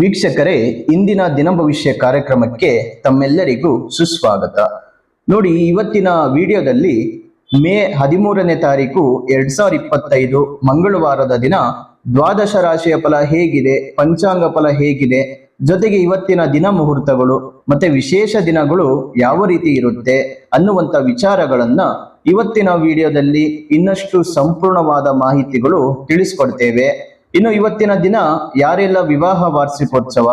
ವೀಕ್ಷಕರೇ, ಇಂದಿನ ದಿನ ಭವಿಷ್ಯ ಕಾರ್ಯಕ್ರಮಕ್ಕೆ ತಮ್ಮೆಲ್ಲರಿಗೂ ಸುಸ್ವಾಗತ. ನೋಡಿ, ಇವತ್ತಿನ ವಿಡಿಯೋದಲ್ಲಿ ಮೇ ಹದಿಮೂರನೇ ತಾರೀಕು ಎರಡ್ ಸಾವಿರದ ಇಪ್ಪತ್ತೈದು ಮಂಗಳವಾರದ ದಿನ ದ್ವಾದಶ ರಾಶಿಯ ಫಲ ಹೇಗಿದೆ, ಪಂಚಾಂಗ ಫಲ ಹೇಗಿದೆ, ಜೊತೆಗೆ ಇವತ್ತಿನ ದಿನ ಮುಹೂರ್ತಗಳು, ಮತ್ತೆ ವಿಶೇಷ ದಿನಗಳು ಯಾವ ರೀತಿ ಇರುತ್ತೆ ಅನ್ನುವಂತ ವಿಚಾರಗಳನ್ನ ಇವತ್ತಿನ ವಿಡಿಯೋದಲ್ಲಿ ಇನ್ನಷ್ಟು ಸಂಪೂರ್ಣವಾದ ಮಾಹಿತಿಗಳು ತಿಳಿಸ್ಕೊಡ್ತೇವೆ. ಇನ್ನು ಇವತ್ತಿನ ದಿನ ಯಾರೆಲ್ಲ ವಿವಾಹ ವಾರ್ಷಿಕೋತ್ಸವ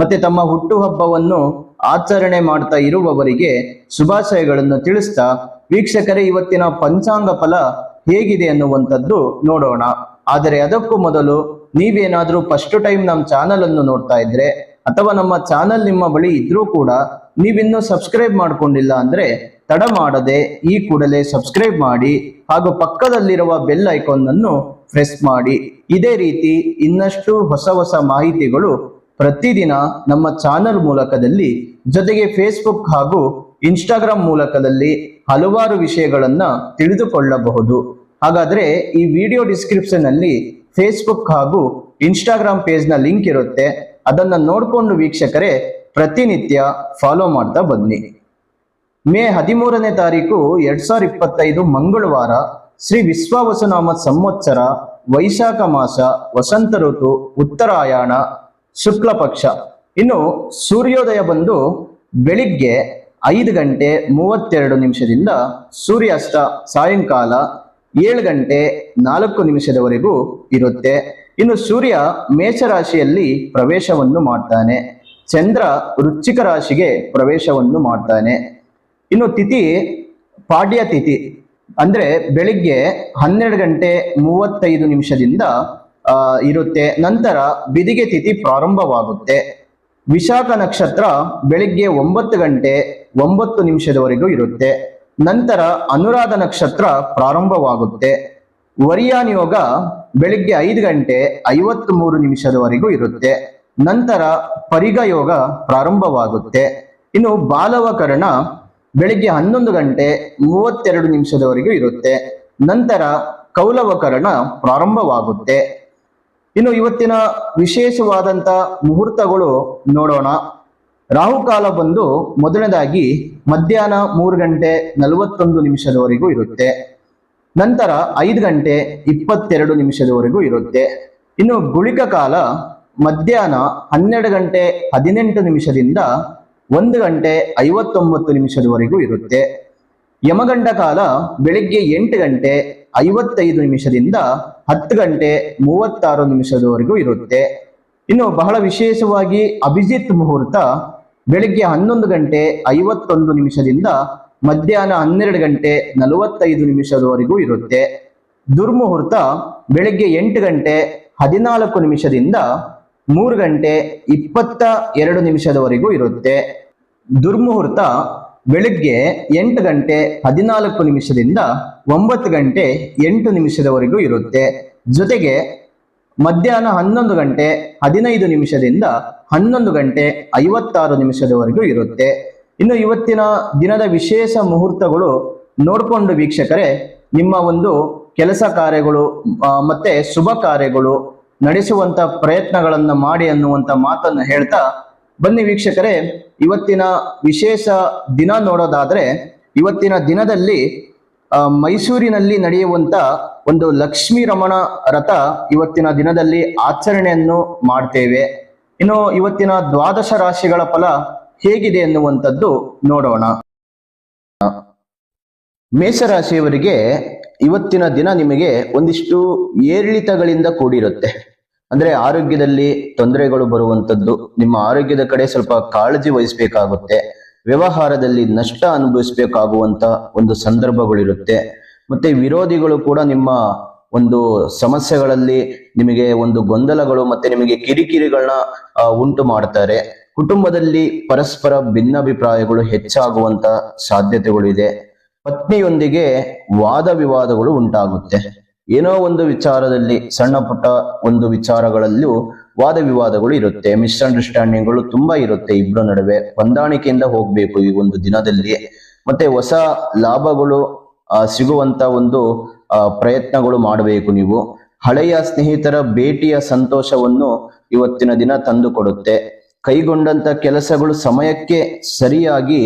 ಮತ್ತೆ ತಮ್ಮ ಹುಟ್ಟುಹಬ್ಬವನ್ನು ಆಚರಣೆ ಮಾಡ್ತಾ ಇರುವವರಿಗೆ ಶುಭಾಶಯಗಳನ್ನು ತಿಳಿಸ್ತಾ ವೀಕ್ಷಕರೇ, ಇವತ್ತಿನ ಪಂಚಾಂಗ ಫಲ ಹೇಗಿದೆ ಅನ್ನುವಂಥದ್ದು ನೋಡೋಣ. ಆದರೆ ಅದಕ್ಕೂ ಮೊದಲು ನೀವೇನಾದ್ರೂ ಫಸ್ಟ್ ಟೈಮ್ ನಮ್ಮ ಚಾನಲ್ ಅನ್ನು ನೋಡ್ತಾ ಇದ್ರೆ ಅಥವಾ ನಮ್ಮ ಚಾನಲ್ ನಿಮ್ಮ ಬಳಿ ಇದ್ರೂ ಕೂಡ ನೀವಿನ್ನೂ ಸಬ್ಸ್ಕ್ರೈಬ್ ಮಾಡ್ಕೊಂಡಿಲ್ಲ ಅಂದ್ರೆ ತಡ ಮಾಡದೆ ಈ ಕೂಡಲೇ ಸಬ್ಸ್ಕ್ರೈಬ್ ಮಾಡಿ ಹಾಗೂ ಪಕ್ಕದಲ್ಲಿರುವ ಬೆಲ್ ಐಕಾನ್ ಅನ್ನು ಪ್ರೆಸ್ ಮಾಡಿ. ಇದೇ ರೀತಿ ಇನ್ನಷ್ಟು ಹೊಸ ಹೊಸ ಮಾಹಿತಿಗಳು ಪ್ರತಿದಿನ ನಮ್ಮ ಚಾನಲ್ ಮೂಲಕದಲ್ಲಿ, ಜೊತೆಗೆ ಫೇಸ್ಬುಕ್ ಹಾಗೂ ಇನ್ಸ್ಟಾಗ್ರಾಮ್ ಮೂಲಕದಲ್ಲಿ ಹಲವಾರು ವಿಷಯಗಳನ್ನ ತಿಳಿದುಕೊಳ್ಳಬಹುದು. ಹಾಗಾದ್ರೆ ಈ ವಿಡಿಯೋ ಡಿಸ್ಕ್ರಿಪ್ಷನ್ ಅಲ್ಲಿ ಫೇಸ್ಬುಕ್ ಹಾಗೂ ಇನ್ಸ್ಟಾಗ್ರಾಮ್ ಪೇಜ್ನ ಲಿಂಕ್ ಇರುತ್ತೆ. ಅದನ್ನ ನೋಡ್ಕೊಂಡು ವೀಕ್ಷಕರೇ, ಪ್ರತಿನಿತ್ಯ ಫಾಲೋ ಮಾಡ್ತಾ ಬನ್ನಿ. ಮೇ ಹದಿಮೂರನೇ ತಾರೀಕು ಎರಡ್ ಸಾವಿರದ ಇಪ್ಪತ್ತೈದು ಮಂಗಳವಾರ. ಶ್ರೀ ವಿಶ್ವಾವಸನಾಮ ಸಂವತ್ಸರ, ವೈಶಾಖ ಮಾಸ, ವಸಂತ ಋತು, ಉತ್ತರಾಯಣ, ಶುಕ್ಲ ಪಕ್ಷ. ಇನ್ನು ಸೂರ್ಯೋದಯ ಬಂದು ಬೆಳಿಗ್ಗೆ ಐದು ಗಂಟೆ ಮೂವತ್ತೆರಡು ನಿಮಿಷದಿಂದ ಸೂರ್ಯಾಸ್ತ ಸಾಯಂಕಾಲ ಏಳು ಗಂಟೆ ನಾಲ್ಕು ನಿಮಿಷದವರೆಗೂ ಇರುತ್ತೆ. ಇನ್ನು ಸೂರ್ಯ ಮೇಷರಾಶಿಯಲ್ಲಿ ಪ್ರವೇಶವನ್ನು ಮಾಡ್ತಾನೆ. ಚಂದ್ರ ವೃಶ್ಚಿಕ ರಾಶಿಗೆ ಪ್ರವೇಶವನ್ನು ಮಾಡ್ತಾನೆ. ಇನ್ನು ತಿಥಿ, ಪಾಡ್ಯ ತಿಥಿ. ಅಂದ್ರೆ ಬೆಳಿಗ್ಗೆ ಹನ್ನೆರಡು ಗಂಟೆ ಮೂವತ್ತೈದು ನಿಮಿಷದಿಂದ ಇರುತ್ತೆ. ನಂತರ ಬಿದಿಗೆ ತಿಥಿ ಪ್ರಾರಂಭವಾಗುತ್ತೆ. ವಿಶಾಖ ನಕ್ಷತ್ರ ಬೆಳಿಗ್ಗೆ ಒಂಬತ್ತು ಗಂಟೆ ಒಂಬತ್ತು ನಿಮಿಷದವರೆಗೂ ಇರುತ್ತೆ. ನಂತರ ಅನುರಾಧ ನಕ್ಷತ್ರ ಪ್ರಾರಂಭವಾಗುತ್ತೆ. ವರಿಯಾನ್ ಯೋಗ ಬೆಳಿಗ್ಗೆ ಐದು ಗಂಟೆ ಐವತ್ತ್ ಮೂರು ನಿಮಿಷದವರೆಗೂ ಇರುತ್ತೆ. ನಂತರ ಪರಿಗ ಯೋಗ ಪ್ರಾರಂಭವಾಗುತ್ತೆ. ಇನ್ನು ಬಾಲವಕರಣ ಬೆಳಿಗ್ಗೆ ಹನ್ನೊಂದು ಗಂಟೆ ಮೂವತ್ತೆರಡು ನಿಮಿಷದವರೆಗೂ ಇರುತ್ತೆ. ನಂತರ ಕೌಲವಕರಣ ಪ್ರಾರಂಭವಾಗುತ್ತೆ. ಇನ್ನು ಇವತ್ತಿನ ವಿಶೇಷವಾದಂತ ಮುಹೂರ್ತಗಳು ನೋಡೋಣ. ರಾಹುಕಾಲ ಬಂದು ಮೊದಲನೇದಾಗಿ ಮಧ್ಯಾಹ್ನ ಮೂರು ಗಂಟೆ ನಲವತ್ತೊಂದು ನಿಮಿಷದವರೆಗೂ ಇರುತ್ತೆ. ನಂತರ ಐದು ಗಂಟೆ ಇಪ್ಪತ್ತೆರಡು ನಿಮಿಷದವರೆಗೂ ಇರುತ್ತೆ. ಇನ್ನು ಗುಳಿಕ ಕಾಲ ಮಧ್ಯಾಹ್ನ ಹನ್ನೆರಡು ಗಂಟೆ ಹದಿನೆಂಟು ನಿಮಿಷದಿಂದ ಒಂದು ಗಂಟೆ ಐವತ್ತೊಂಬತ್ತು ನಿಮಿಷದವರೆಗೂ ಇರುತ್ತೆ. ಯಮಗಂಡ ಕಾಲ ಬೆಳಿಗ್ಗೆ ಎಂಟು ಗಂಟೆ ಐವತ್ತೈದು ನಿಮಿಷದಿಂದ ಹತ್ತು ಗಂಟೆ ಮೂವತ್ತಾರು ನಿಮಿಷದವರೆಗೂ ಇರುತ್ತೆ. ಇನ್ನು ಬಹಳ ವಿಶೇಷವಾಗಿ ಅಭಿಜಿತ್ ಮುಹೂರ್ತ ಬೆಳಿಗ್ಗೆ ಹನ್ನೊಂದು ಗಂಟೆ ಐವತ್ತೊಂದು ನಿಮಿಷದಿಂದ ಮಧ್ಯಾಹ್ನ ಹನ್ನೆರಡು ಗಂಟೆ ನಲವತ್ತೈದು ನಿಮಿಷದವರೆಗೂ ಇರುತ್ತೆ. ದುರ್ಮುಹೂರ್ತ ಬೆಳಿಗ್ಗೆ ಎಂಟು ಗಂಟೆ ಹದಿನಾಲ್ಕು ನಿಮಿಷದಿಂದ ಮೂರು ಗಂಟೆ ಇಪ್ಪತ್ತ ಎರಡು ನಿಮಿಷದವರೆಗೂ ಇರುತ್ತೆ. ದುರ್ಮುಹೂರ್ತ ಬೆಳಗ್ಗೆ ಎಂಟು ಗಂಟೆ ಹದಿನಾಲ್ಕು ನಿಮಿಷದಿಂದ ಒಂಬತ್ತು ಗಂಟೆ ಎಂಟು ನಿಮಿಷದವರೆಗೂ ಇರುತ್ತೆ. ಜೊತೆಗೆ ಮಧ್ಯಾಹ್ನ ಹನ್ನೊಂದು ಗಂಟೆ ಹದಿನೈದು ನಿಮಿಷದಿಂದ ಹನ್ನೊಂದು ಗಂಟೆ ಐವತ್ತಾರು ನಿಮಿಷದವರೆಗೂ ಇರುತ್ತೆ. ಇನ್ನು ಇವತ್ತಿನ ದಿನದ ವಿಶೇಷ ಮುಹೂರ್ತಗಳು ನೋಡಿಕೊಂಡು ವೀಕ್ಷಕರೇ, ನಿಮ್ಮ ಒಂದು ಕೆಲಸ ಕಾರ್ಯಗಳು ಮತ್ತೆ ಶುಭ ಕಾರ್ಯಗಳು ನಡೆಸುವಂತ ಪ್ರಯತ್ನಗಳನ್ನ ಮಾಡಿ ಅನ್ನುವಂತ ಮಾತನ್ನು ಹೇಳ್ತಾ, ಬನ್ನಿ ವೀಕ್ಷಕರೇ, ಇವತ್ತಿನ ವಿಶೇಷ ದಿನ ನೋಡೋದಾದ್ರೆ, ಇವತ್ತಿನ ದಿನದಲ್ಲಿ ಮೈಸೂರಿನಲ್ಲಿ ನಡೆಯುವಂತ ಒಂದು ಲಕ್ಷ್ಮೀ ರಮಣ ರಥ ಇವತ್ತಿನ ದಿನದಲ್ಲಿ ಆಚರಣೆಯನ್ನು ಮಾಡ್ತೇವೆ. ಇನ್ನು ಇವತ್ತಿನ ದ್ವಾದಶ ರಾಶಿಗಳ ಫಲ ಹೇಗಿದೆ ಎನ್ನುವಂಥದ್ದು ನೋಡೋಣ. ಮೇಷರಾಶಿಯವರಿಗೆ ಇವತ್ತಿನ ದಿನ ನಿಮಗೆ ಒಂದಿಷ್ಟು ಏರಿಳಿತಗಳಿಂದ ಕೂಡಿರುತ್ತೆ. ಅಂದ್ರೆ ಆರೋಗ್ಯದಲ್ಲಿ ತೊಂದರೆಗಳು ಬರುವಂತದ್ದು, ನಿಮ್ಮ ಆರೋಗ್ಯದ ಕಡೆ ಸ್ವಲ್ಪ ಕಾಳಜಿ ವಹಿಸಬೇಕಾಗುತ್ತೆ. ವ್ಯವಹಾರದಲ್ಲಿ ನಷ್ಟ ಅನುಭವಿಸಬೇಕಾಗುವಂತ ಒಂದು ಸಂದರ್ಭಗಳಿರುತ್ತೆ. ಮತ್ತೆ ವಿರೋಧಿಗಳು ಕೂಡ ನಿಮ್ಮ ಒಂದು ಸಮಸ್ಯೆಗಳಲ್ಲಿ ನಿಮಗೆ ಒಂದು ಗೊಂದಲಗಳು ಮತ್ತೆ ನಿಮಗೆ ಕಿರಿಕಿರಿಗಳನ್ನ ಉಂಟು ಮಾಡ್ತಾರೆ. ಕುಟುಂಬದಲ್ಲಿ ಪರಸ್ಪರ ಭಿನ್ನಾಭಿಪ್ರಾಯಗಳು ಹೆಚ್ಚಾಗುವಂತ ಸಾಧ್ಯತೆಗಳು ಇದೆ. ಪತ್ನಿಯೊಂದಿಗೆ ವಾದ ವಿವಾದಗಳು ಉಂಟಾಗುತ್ತೆ. ಏನೋ ಒಂದು ವಿಚಾರದಲ್ಲಿ, ಸಣ್ಣ ಪುಟ್ಟ ಒಂದು ವಿಚಾರಗಳಲ್ಲೂ ವಾದ ವಿವಾದಗಳು ಇರುತ್ತೆ. ಮಿಸ್ಅಂಡರ್ಸ್ಟ್ಯಾಂಡಿಂಗ್ಗಳು ತುಂಬಾ ಇರುತ್ತೆ ಇಬ್ಬರ ನಡುವೆ. ಹೊಂದಾಣಿಕೆಯಿಂದ ಹೋಗ್ಬೇಕು ಈ ಒಂದು ದಿನದಲ್ಲಿ ಮತ್ತೆ ಹೊಸ ಲಾಭಗಳು ಸಿಗುವಂತ ಒಂದು ಪ್ರಯತ್ನಗಳು ಮಾಡಬೇಕು ನೀವು. ಹಳೆಯ ಸ್ನೇಹಿತರ ಭೇಟಿಯ ಸಂತೋಷವನ್ನು ಇವತ್ತಿನ ದಿನ ತಂದು ಕೊಡುತ್ತೆ ಕೈಗೊಂಡಂತ ಕೆಲಸಗಳು ಸಮಯಕ್ಕೆ ಸರಿಯಾಗಿ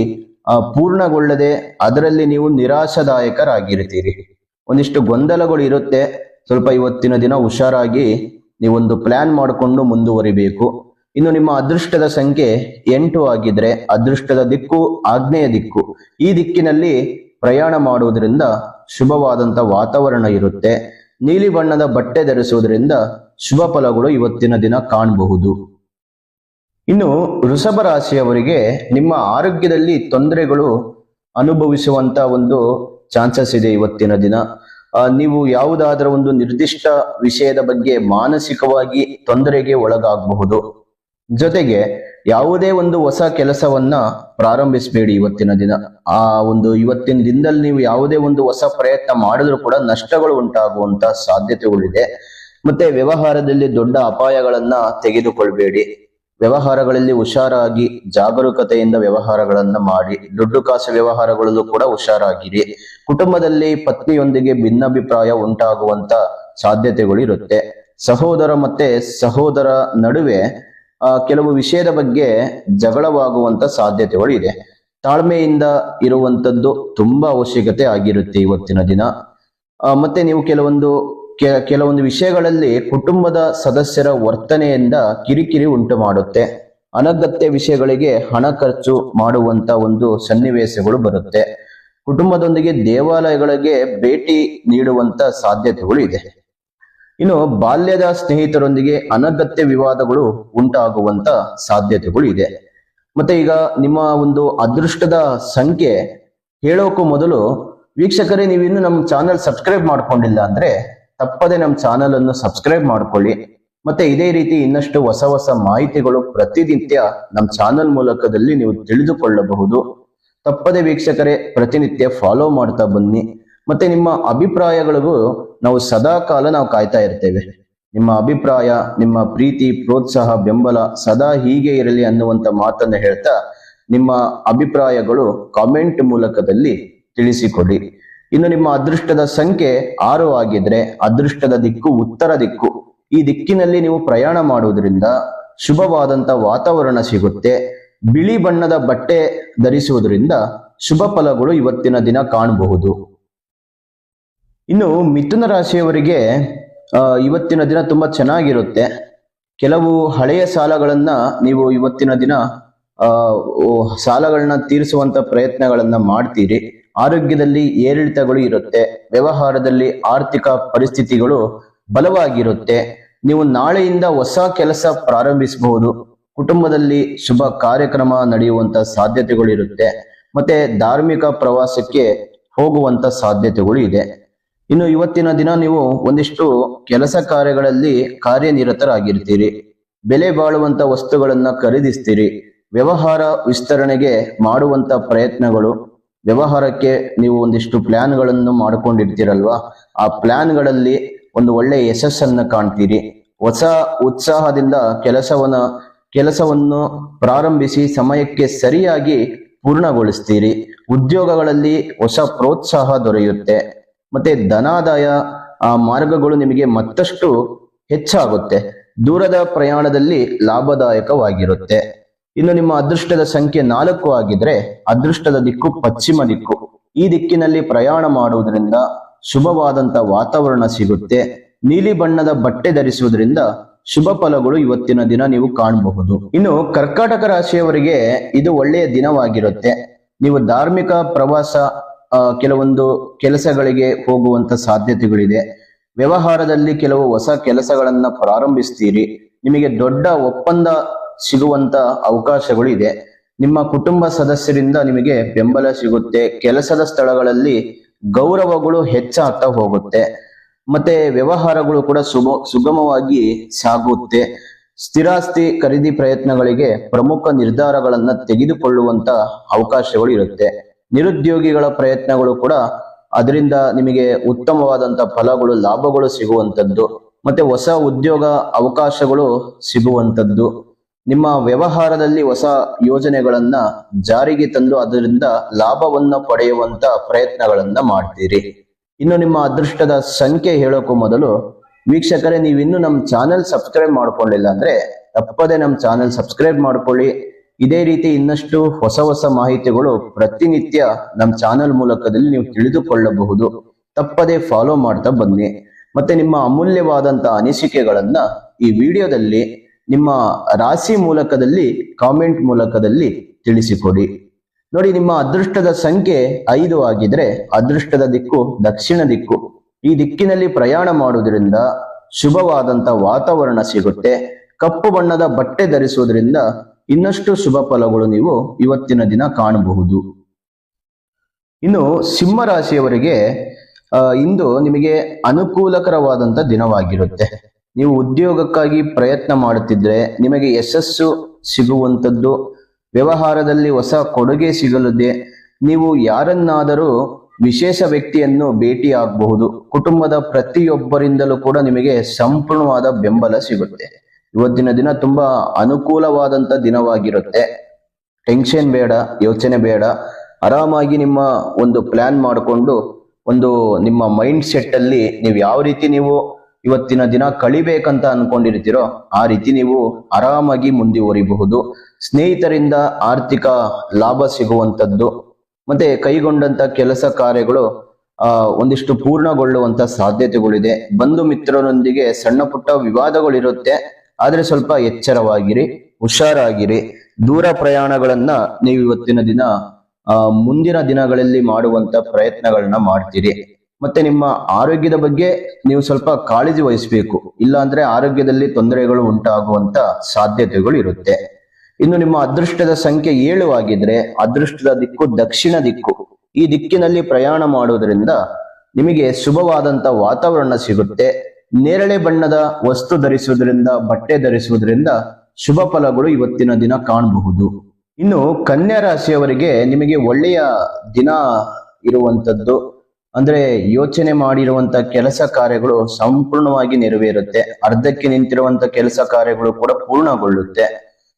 ಪೂರ್ಣಗೊಳ್ಳದೆ ಅದರಲ್ಲಿ ನೀವು ನಿರಾಶಾದಾಯಕರಾಗಿರ್ತೀರಿ ಒಂದಿಷ್ಟು ಗೊಂದಲಗಳು ಇರುತ್ತೆ. ಸ್ವಲ್ಪ ಇವತ್ತಿನ ದಿನ ಹುಷಾರಾಗಿ ನೀವೊಂದು ಪ್ಲಾನ್ ಮಾಡಿಕೊಂಡು ಮುಂದುವರಿಬೇಕು. ಇನ್ನು ನಿಮ್ಮ ಅದೃಷ್ಟದ ಸಂಖ್ಯೆ ಎಂಟು ಆಗಿದ್ರೆ ಅದೃಷ್ಟದ ದಿಕ್ಕು ಆಗ್ನೇಯ ದಿಕ್ಕು. ಈ ದಿಕ್ಕಿನಲ್ಲಿ ಪ್ರಯಾಣ ಮಾಡುವುದರಿಂದ ಶುಭವಾದಂತ ವಾತಾವರಣ ಇರುತ್ತೆ. ನೀಲಿ ಬಣ್ಣದ ಬಟ್ಟೆ ಧರಿಸುವುದರಿಂದ ಶುಭ ಫಲಗಳು ಇವತ್ತಿನ ದಿನ ಕಾಣಬಹುದು. ಇನ್ನು ವೃಷಭ ರಾಶಿಯವರಿಗೆ ನಿಮ್ಮ ಆರೋಗ್ಯದಲ್ಲಿ ತೊಂದರೆಗಳು ಅನುಭವಿಸುವಂತ ಒಂದು ಚಾನ್ಸಸ್ ಇದೆ ಇವತ್ತಿನ ದಿನ. ನೀವು ಯಾವುದಾದರ ಒಂದು ನಿರ್ದಿಷ್ಟ ವಿಷಯದ ಬಗ್ಗೆ ಮಾನಸಿಕವಾಗಿ ತೊಂದರೆಗೆ ಒಳಗಾಗಬಹುದು. ಜೊತೆಗೆ ಯಾವುದೇ ಒಂದು ಹೊಸ ಕೆಲಸವನ್ನ ಪ್ರಾರಂಭಿಸಬೇಡಿ ಇವತ್ತಿನ ದಿನ. ಆ ಒಂದು ಇವತ್ತಿನ ದಿನದಲ್ಲಿ ನೀವು ಯಾವುದೇ ಒಂದು ಹೊಸ ಪ್ರಯತ್ನ ಮಾಡಿದ್ರು ಕೂಡ ನಷ್ಟಗಳು ಉಂಟಾಗುವಂತ ಸಾಧ್ಯತೆಗಳಿದೆ. ಮತ್ತೆ ವ್ಯವಹಾರದಲ್ಲಿ ದೊಡ್ಡ ಅಪಾಯಗಳನ್ನ ತೆಗೆದುಕೊಳ್ಬೇಡಿ. ವ್ಯವಹಾರಗಳಲ್ಲಿ ಹುಷಾರಾಗಿ ಜಾಗರೂಕತೆಯಿಂದ ವ್ಯವಹಾರಗಳನ್ನ ಮಾಡಿ, ದುಡ್ಡು ಕಾಸು ವ್ಯವಹಾರಗಳಲ್ಲೂ ಕೂಡ ಹುಷಾರಾಗಿರಿ. ಕುಟುಂಬದಲ್ಲಿ ಪತ್ನಿಯೊಂದಿಗೆ ಭಿನ್ನಾಭಿಪ್ರಾಯ ಉಂಟಾಗುವಂತ ಸಾಧ್ಯತೆಗಳು ಇರುತ್ತೆ. ಸಹೋದರ ಮತ್ತೆ ಸಹೋದರ ನಡುವೆ ಕೆಲವು ವಿಷಯದ ಬಗ್ಗೆ ಜಗಳವಾಗುವಂತ ಸಾಧ್ಯತೆಗಳು ಇದೆ. ತಾಳ್ಮೆಯಿಂದ ಇರುವಂತದ್ದು ತುಂಬಾ ಅವಶ್ಯಕತೆ ಆಗಿರುತ್ತೆ ಇವತ್ತಿನ ದಿನ. ಮತ್ತೆ ನೀವು ಕೆಲವೊಂದು ಕೆಲವೊಂದು ವಿಷಯಗಳಲ್ಲಿ ಕುಟುಂಬದ ಸದಸ್ಯರ ವರ್ತನೆಯಿಂದ ಕಿರಿಕಿರಿ ಉಂಟು ಮಾಡುತ್ತೆ. ಅನಗತ್ಯ ವಿಷಯಗಳಿಗೆ ಹಣ ಖರ್ಚು ಮಾಡುವಂತ ಒಂದು ಸನ್ನಿವೇಶಗಳು ಬರುತ್ತೆ. ಕುಟುಂಬದೊಂದಿಗೆ ದೇವಾಲಯಗಳಿಗೆ ಭೇಟಿ ನೀಡುವಂತ ಸಾಧ್ಯತೆಗಳು ಇದೆ. ಇನ್ನು ಬಾಲ್ಯದ ಸ್ನೇಹಿತರೊಂದಿಗೆ ಅನಗತ್ಯ ವಿವಾದಗಳು ಉಂಟಾಗುವಂತ ಸಾಧ್ಯತೆಗಳು ಇದೆ. ಮತ್ತೆ ಈಗ ನಿಮ್ಮ ಒಂದು ಅದೃಷ್ಟದ ಸಂಖ್ಯೆ ಹೇಳೋಕ್ಕೂ ಮೊದಲು, ವೀಕ್ಷಕರೇ ನೀವು ಇನ್ನು ನಮ್ಮ ಚಾನೆಲ್ ಸಬ್ಸ್ಕ್ರೈಬ್ ಮಾಡ್ಕೊಂಡಿಲ್ಲ ಅಂದ್ರೆ ತಪ್ಪದೆ ನಮ್ಮ ಚಾನಲ್ ಅನ್ನು ಸಬ್ಸ್ಕ್ರೈಬ್ ಮಾಡ್ಕೊಳ್ಳಿ. ಮತ್ತೆ ಇದೇ ರೀತಿ ಇನ್ನಷ್ಟು ಹೊಸ ಹೊಸ ಮಾಹಿತಿಗಳು ಪ್ರತಿನಿತ್ಯ ನಮ್ಮ ಚಾನಲ್ ಮೂಲಕದಲ್ಲಿ ನೀವು ತಿಳಿದುಕೊಳ್ಳಬಹುದು. ತಪ್ಪದೆ ವೀಕ್ಷಕರೇ, ಪ್ರತಿನಿತ್ಯ ಫಾಲೋ ಮಾಡ್ತಾ ಬನ್ನಿ. ಮತ್ತೆ ನಿಮ್ಮ ಅಭಿಪ್ರಾಯಗಳಿಗೂ ನಾವು ಸದಾ ಕಾಲ ನಾವು ಕಾಯ್ತಾ ಇರ್ತೇವೆ. ನಿಮ್ಮ ಅಭಿಪ್ರಾಯ, ನಿಮ್ಮ ಪ್ರೀತಿ, ಪ್ರೋತ್ಸಾಹ, ಬೆಂಬಲ ಸದಾ ಹೀಗೆ ಇರಲಿ ಅನ್ನುವಂತ ಮಾತನ್ನ ಹೇಳ್ತಾ ನಿಮ್ಮ ಅಭಿಪ್ರಾಯಗಳು ಕಾಮೆಂಟ್ ಮೂಲಕದಲ್ಲಿ ತಿಳಿಸಿಕೊಡಿ. ಇನ್ನು ನಿಮ್ಮ ಅದೃಷ್ಟದ ಸಂಖ್ಯೆ ಆರು ಆಗಿದ್ರೆ ಅದೃಷ್ಟದ ದಿಕ್ಕು ಉತ್ತರ ದಿಕ್ಕು. ಈ ದಿಕ್ಕಿನಲ್ಲಿ ನೀವು ಪ್ರಯಾಣ ಮಾಡುವುದರಿಂದ ಶುಭವಾದಂತ ವಾತಾವರಣ ಸಿಗುತ್ತೆ. ಬಿಳಿ ಬಣ್ಣದ ಬಟ್ಟೆ ಧರಿಸುವುದರಿಂದ ಶುಭ ಫಲಗಳು ಇವತ್ತಿನ ದಿನ ಕಾಣಬಹುದು. ಇನ್ನು ಮಿಥುನ ರಾಶಿಯವರಿಗೆ ಇವತ್ತಿನ ದಿನ ತುಂಬಾ ಚೆನ್ನಾಗಿರುತ್ತೆ. ಕೆಲವು ಹಳೆಯ ಸಾಲಗಳನ್ನ ನೀವು ಇವತ್ತಿನ ದಿನ ಸಾಲಗಳನ್ನ ತೀರಿಸುವಂತ ಪ್ರಯತ್ನಗಳನ್ನ ಮಾಡ್ತೀರಿ. ಆರೋಗ್ಯದಲ್ಲಿ ಏರಿಳಿತಗಳು ಇರುತ್ತೆ, ವ್ಯವಹಾರದಲ್ಲಿ ಆರ್ಥಿಕ ಪರಿಸ್ಥಿತಿಗಳು ಬಲವಾಗಿರುತ್ತೆ. ನೀವು ನಾಳೆಯಿಂದ ಹೊಸ ಕೆಲಸ ಪ್ರಾರಂಭಿಸಬಹುದು. ಕುಟುಂಬದಲ್ಲಿ ಶುಭ ಕಾರ್ಯಕ್ರಮ ನಡೆಯುವಂತ ಸಾಧ್ಯತೆಗಳು ಇರುತ್ತೆ. ಮತ್ತೆ ಧಾರ್ಮಿಕ ಪ್ರವಾಸಕ್ಕೆ ಹೋಗುವಂತ ಸಾಧ್ಯತೆಗಳು ಇದೆ. ಇನ್ನು ಇವತ್ತಿನ ದಿನ ನೀವು ಒಂದಿಷ್ಟು ಕೆಲಸ ಕಾರ್ಯಗಳಲ್ಲಿ ಕಾರ್ಯನಿರತರಾಗಿರ್ತೀರಿ. ಬೆಲೆ ಬಾಳುವಂತ ವಸ್ತುಗಳನ್ನ ಖರೀದಿಸ್ತೀರಿ. ವ್ಯವಹಾರ ವಿಸ್ತರಣೆಗೆ ಮಾಡುವಂತ ಪ್ರಯತ್ನಗಳು ವ್ಯವಹಾರಕ್ಕೆ ನೀವು ಒಂದಿಷ್ಟು ಪ್ಲಾನ್ಗಳನ್ನು ಮಾಡ್ಕೊಂಡಿರ್ತೀರಲ್ವಾ? ಆ ಪ್ಲಾನ್ಗಳಲ್ಲಿ ಒಂದು ಒಳ್ಳೆ ಯಶಸ್ಸನ್ನು ಕಾಣ್ತೀರಿ. ಹೊಸ ಉತ್ಸಾಹದಿಂದ ಕೆಲಸವನ್ನ ಕೆಲಸವನ್ನು ಪ್ರಾರಂಭಿಸಿ ಸಮಯಕ್ಕೆ ಸರಿಯಾಗಿ ಪೂರ್ಣಗೊಳಿಸ್ತೀರಿ. ಉದ್ಯೋಗಗಳಲ್ಲಿ ಹೊಸ ಪ್ರೋತ್ಸಾಹ ದೊರೆಯುತ್ತೆ. ಮತ್ತೆ ಧನಾದಾಯ, ಆ ಮಾರ್ಗಗಳು ನಿಮಗೆ ಮತ್ತಷ್ಟು ಹೆಚ್ಚಾಗುತ್ತೆ. ದೂರದ ಪ್ರಯಾಣದಲ್ಲಿ ಲಾಭದಾಯಕವಾಗಿರುತ್ತೆ. ಇನ್ನು ನಿಮ್ಮ ಅದೃಷ್ಟದ ಸಂಖ್ಯೆ ನಾಲ್ಕು ಆಗಿದ್ರೆ ಅದೃಷ್ಟದ ದಿಕ್ಕು ಪಶ್ಚಿಮ ದಿಕ್ಕು. ಈ ದಿಕ್ಕಿನಲ್ಲಿ ಪ್ರಯಾಣ ಮಾಡುವುದರಿಂದ ಶುಭವಾದಂತ ವಾತಾವರಣ ಸಿಗುತ್ತೆ. ನೀಲಿ ಬಣ್ಣದ ಬಟ್ಟೆ ಧರಿಸುವುದರಿಂದ ಶುಭ ಫಲಗಳು ಇವತ್ತಿನ ದಿನ ನೀವು ಕಾಣಬಹುದು. ಇನ್ನು ಕರ್ಕಾಟಕ ರಾಶಿಯವರಿಗೆ ಇದು ಒಳ್ಳೆಯ ದಿನವಾಗಿರುತ್ತೆ. ನೀವು ಧಾರ್ಮಿಕ ಪ್ರವಾಸ ಕೆಲವೊಂದು ಕೆಲಸಗಳಿಗೆ ಹೋಗುವಂತ ಸಾಧ್ಯತೆಗಳಿದೆ. ವ್ಯವಹಾರದಲ್ಲಿ ಕೆಲವು ಹೊಸ ಕೆಲಸಗಳನ್ನ ಪ್ರಾರಂಭಿಸ್ತೀರಿ. ನಿಮಗೆ ದೊಡ್ಡ ಒಪ್ಪಂದ ಸಿಗುವಂತ ಅವಕಾಶಗಳು ಇದೆ ನಿಮ್ಮ ಕುಟುಂಬ ಸದಸ್ಯರಿಂದ ನಿಮಗೆ ಬೆಂಬಲ ಸಿಗುತ್ತೆ. ಕೆಲಸದ ಸ್ಥಳಗಳಲ್ಲಿ ಗೌರವಗಳು ಹೆಚ್ಚಾಗ್ತಾ ಹೋಗುತ್ತೆ. ಮತ್ತೆ ವ್ಯವಹಾರಗಳು ಕೂಡ ಸುಗಮವಾಗಿ ಸಾಗುತ್ತೆ. ಸ್ಥಿರಾಸ್ತಿ ಖರೀದಿ ಪ್ರಯತ್ನಗಳಿಗೆ ಪ್ರಮುಖ ನಿರ್ಧಾರಗಳನ್ನ ತೆಗೆದುಕೊಳ್ಳುವಂತ ಅವಕಾಶಗಳು ಇರುತ್ತೆ. ನಿರುದ್ಯೋಗಿಗಳ ಪ್ರಯತ್ನಗಳು ಕೂಡ ಅದರಿಂದ ನಿಮಗೆ ಉತ್ತಮವಾದಂತ ಫಲಗಳು, ಲಾಭಗಳು ಸಿಗುವಂತದ್ದು. ಮತ್ತೆ ಹೊಸ ಉದ್ಯೋಗ ಅವಕಾಶಗಳು ಸಿಗುವಂತದ್ದು. ನಿಮ್ಮ ವ್ಯವಹಾರದಲ್ಲಿ ಹೊಸ ಯೋಜನೆಗಳನ್ನ ಜಾರಿಗೆ ತಂದು ಅದರಿಂದ ಲಾಭವನ್ನ ಪಡೆಯುವಂತ ಪ್ರಯತ್ನಗಳನ್ನ ಮಾಡ್ತೀರಿ. ಇನ್ನು ನಿಮ್ಮ ಅದೃಷ್ಟದ ಸಂಖ್ಯೆ ಹೇಳೋಕ್ಕೂ ಮೊದಲು, ವೀಕ್ಷಕರೇ ನೀವು ಇನ್ನು ನಮ್ಮ ಚಾನೆಲ್ ಸಬ್ಸ್ಕ್ರೈಬ್ ಮಾಡ್ಕೊಳ್ಳಿಲ್ಲ ಅಂದ್ರೆ ತಪ್ಪದೆ ನಮ್ಮ ಚಾನೆಲ್ ಸಬ್ಸ್ಕ್ರೈಬ್ ಮಾಡ್ಕೊಳ್ಳಿ. ಇದೇ ರೀತಿ ಇನ್ನಷ್ಟು ಹೊಸ ಹೊಸ ಮಾಹಿತಿಗಳು ಪ್ರತಿನಿತ್ಯ ನಮ್ಮ ಚಾನೆಲ್ ಮೂಲಕದಲ್ಲಿ ನೀವು ತಿಳಿದುಕೊಳ್ಳಬಹುದು. ತಪ್ಪದೆ ಫಾಲೋ ಮಾಡ್ತಾ ಬನ್ನಿ. ಮತ್ತೆ ನಿಮ್ಮ ಅಮೂಲ್ಯವಾದಂತಹ ಅನಿಸಿಕೆಗಳನ್ನ ಈ ವಿಡಿಯೋದಲ್ಲಿ ನಿಮ್ಮ ರಾಶಿ ಮೂಲಕದಲ್ಲಿ ಕಾಮೆಂಟ್ ಮೂಲಕದಲ್ಲಿ ತಿಳಿಸಿಕೊಡಿ. ನೋಡಿ, ನಿಮ್ಮ ಅದೃಷ್ಟದ ಸಂಖ್ಯೆ ಐದು ಆಗಿದ್ರೆ, ಅದೃಷ್ಟದ ದಿಕ್ಕು ದಕ್ಷಿಣ ದಿಕ್ಕು. ಈ ದಿಕ್ಕಿನಲ್ಲಿ ಪ್ರಯಾಣ ಮಾಡುವುದರಿಂದ ಶುಭವಾದಂತ ವಾತಾವರಣ ಸಿಗುತ್ತೆ. ಕಪ್ಪು ಬಣ್ಣದ ಬಟ್ಟೆ ಧರಿಸುವುದರಿಂದ ಇನ್ನಷ್ಟು ಶುಭ ಫಲಗಳು ನೀವು ಇವತ್ತಿನ ದಿನ ಕಾಣಬಹುದು. ಇನ್ನು ಸಿಂಹ ರಾಶಿಯವರಿಗೆ ಇಂದು ನಿಮಗೆ ಅನುಕೂಲಕರವಾದಂತ ದಿನವಾಗಿರುತ್ತೆ. ನೀವು ಉದ್ಯೋಗಕ್ಕಾಗಿ ಪ್ರಯತ್ನ ಮಾಡುತ್ತಿದ್ರೆ ನಿಮಗೆ ಯಶಸ್ಸು ಸಿಗುವಂಥದ್ದು. ವ್ಯವಹಾರದಲ್ಲಿ ಹೊಸ ಕೊಡುಗೆ ಸಿಗಲಿದೆ. ನೀವು ಯಾರನ್ನಾದರೂ ವಿಶೇಷ ವ್ಯಕ್ತಿಯನ್ನು ಭೇಟಿ ಆಗಬಹುದು ಕುಟುಂಬದ ಪ್ರತಿಯೊಬ್ಬರಿಂದಲೂ ಕೂಡ ನಿಮಗೆ ಸಂಪೂರ್ಣವಾದ ಬೆಂಬಲ ಸಿಗುತ್ತೆ. ಇವತ್ತಿನ ದಿನ ತುಂಬಾ ಅನುಕೂಲವಾದಂತ ದಿನವಾಗಿರುತ್ತೆ. ಟೆನ್ಷನ್ ಬೇಡ, ಯೋಚನೆ ಬೇಡ. ಆರಾಮಾಗಿ ನಿಮ್ಮ ಒಂದು ಪ್ಲಾನ್ ಮಾಡಿಕೊಂಡು, ಒಂದು ನಿಮ್ಮ ಮೈಂಡ್ ಸೆಟ್ ಅಲ್ಲಿ ನೀವು ಯಾವ ರೀತಿ ನೀವು ಇವತ್ತಿನ ದಿನ ಕಳಿಬೇಕಂತ ಅನ್ಕೊಂಡಿರ್ತೀರೋ, ಆ ರೀತಿ ನೀವು ಆರಾಮಾಗಿ ಮುಂದುವರಿಬಹುದು ಸ್ನೇಹಿತರಿಂದ ಆರ್ಥಿಕ ಲಾಭ ಸಿಗುವಂತದ್ದು, ಮತ್ತೆ ಕೈಗೊಂಡಂತ ಕೆಲಸ ಕಾರ್ಯಗಳು ಒಂದಿಷ್ಟು ಪೂರ್ಣಗೊಳ್ಳುವಂತ ಸಾಧ್ಯತೆಗಳಿದೆ. ಬಂಧು ಮಿತ್ರರೊಂದಿಗೆ ಸಣ್ಣ ಪುಟ್ಟ ವಿವಾದಗಳಿರುತ್ತೆ, ಆದ್ರೆ ಸ್ವಲ್ಪ ಎಚ್ಚರವಾಗಿರಿ, ಹುಷಾರಾಗಿರಿ. ದೂರ ಪ್ರಯಾಣಗಳನ್ನ ನೀವು ಇವತ್ತಿನ ದಿನ ಮುಂದಿನ ದಿನಗಳಲ್ಲಿ ಮಾಡುವಂತ ಪ್ರಯತ್ನಗಳನ್ನ ಮಾಡ್ತೀರಿ. ಮತ್ತೆ ನಿಮ್ಮ ಆರೋಗ್ಯದ ಬಗ್ಗೆ ನೀವು ಸ್ವಲ್ಪ ಕಾಳಜಿ ವಹಿಸಬೇಕು. ಇಲ್ಲ ಅಂದ್ರೆ ಆರೋಗ್ಯದಲ್ಲಿ ತೊಂದರೆಗಳು ಉಂಟಾಗುವಂತ ಸಾಧ್ಯತೆಗಳು ಇರುತ್ತೆ. ಇನ್ನು ನಿಮ್ಮ ಅದೃಷ್ಟದ ಸಂಖ್ಯೆ ಏಳು ಆಗಿದ್ರೆ ಅದೃಷ್ಟದ ದಿಕ್ಕು ದಕ್ಷಿಣ ದಿಕ್ಕು. ಈ ದಿಕ್ಕಿನಲ್ಲಿ ಪ್ರಯಾಣ ಮಾಡುವುದರಿಂದ ನಿಮಗೆ ಶುಭವಾದಂತ ವಾತಾವರಣ ಸಿಗುತ್ತೆ. ನೇರಳೆ ಬಣ್ಣದ ವಸ್ತು ಧರಿಸುವುದರಿಂದ, ಬಟ್ಟೆ ಧರಿಸುವುದರಿಂದ ಶುಭ ಫಲಗಳು ಇವತ್ತಿನ ದಿನ ಕಾಣಬಹುದು. ಇನ್ನು ಕನ್ಯಾ ರಾಶಿಯವರಿಗೆ ನಿಮಗೆ ಒಳ್ಳೆಯ ದಿನ ಇರುವಂತದ್ದು. ಅಂದ್ರೆ ಯೋಚನೆ ಮಾಡಿರುವಂತ ಕೆಲಸ ಕಾರ್ಯಗಳು ಸಂಪೂರ್ಣವಾಗಿ ನೆರವೇರುತ್ತೆ. ಅರ್ಧಕ್ಕೆ ನಿಂತಿರುವಂತ ಕೆಲಸ ಕಾರ್ಯಗಳು ಕೂಡ ಪೂರ್ಣಗೊಳ್ಳುತ್ತೆ.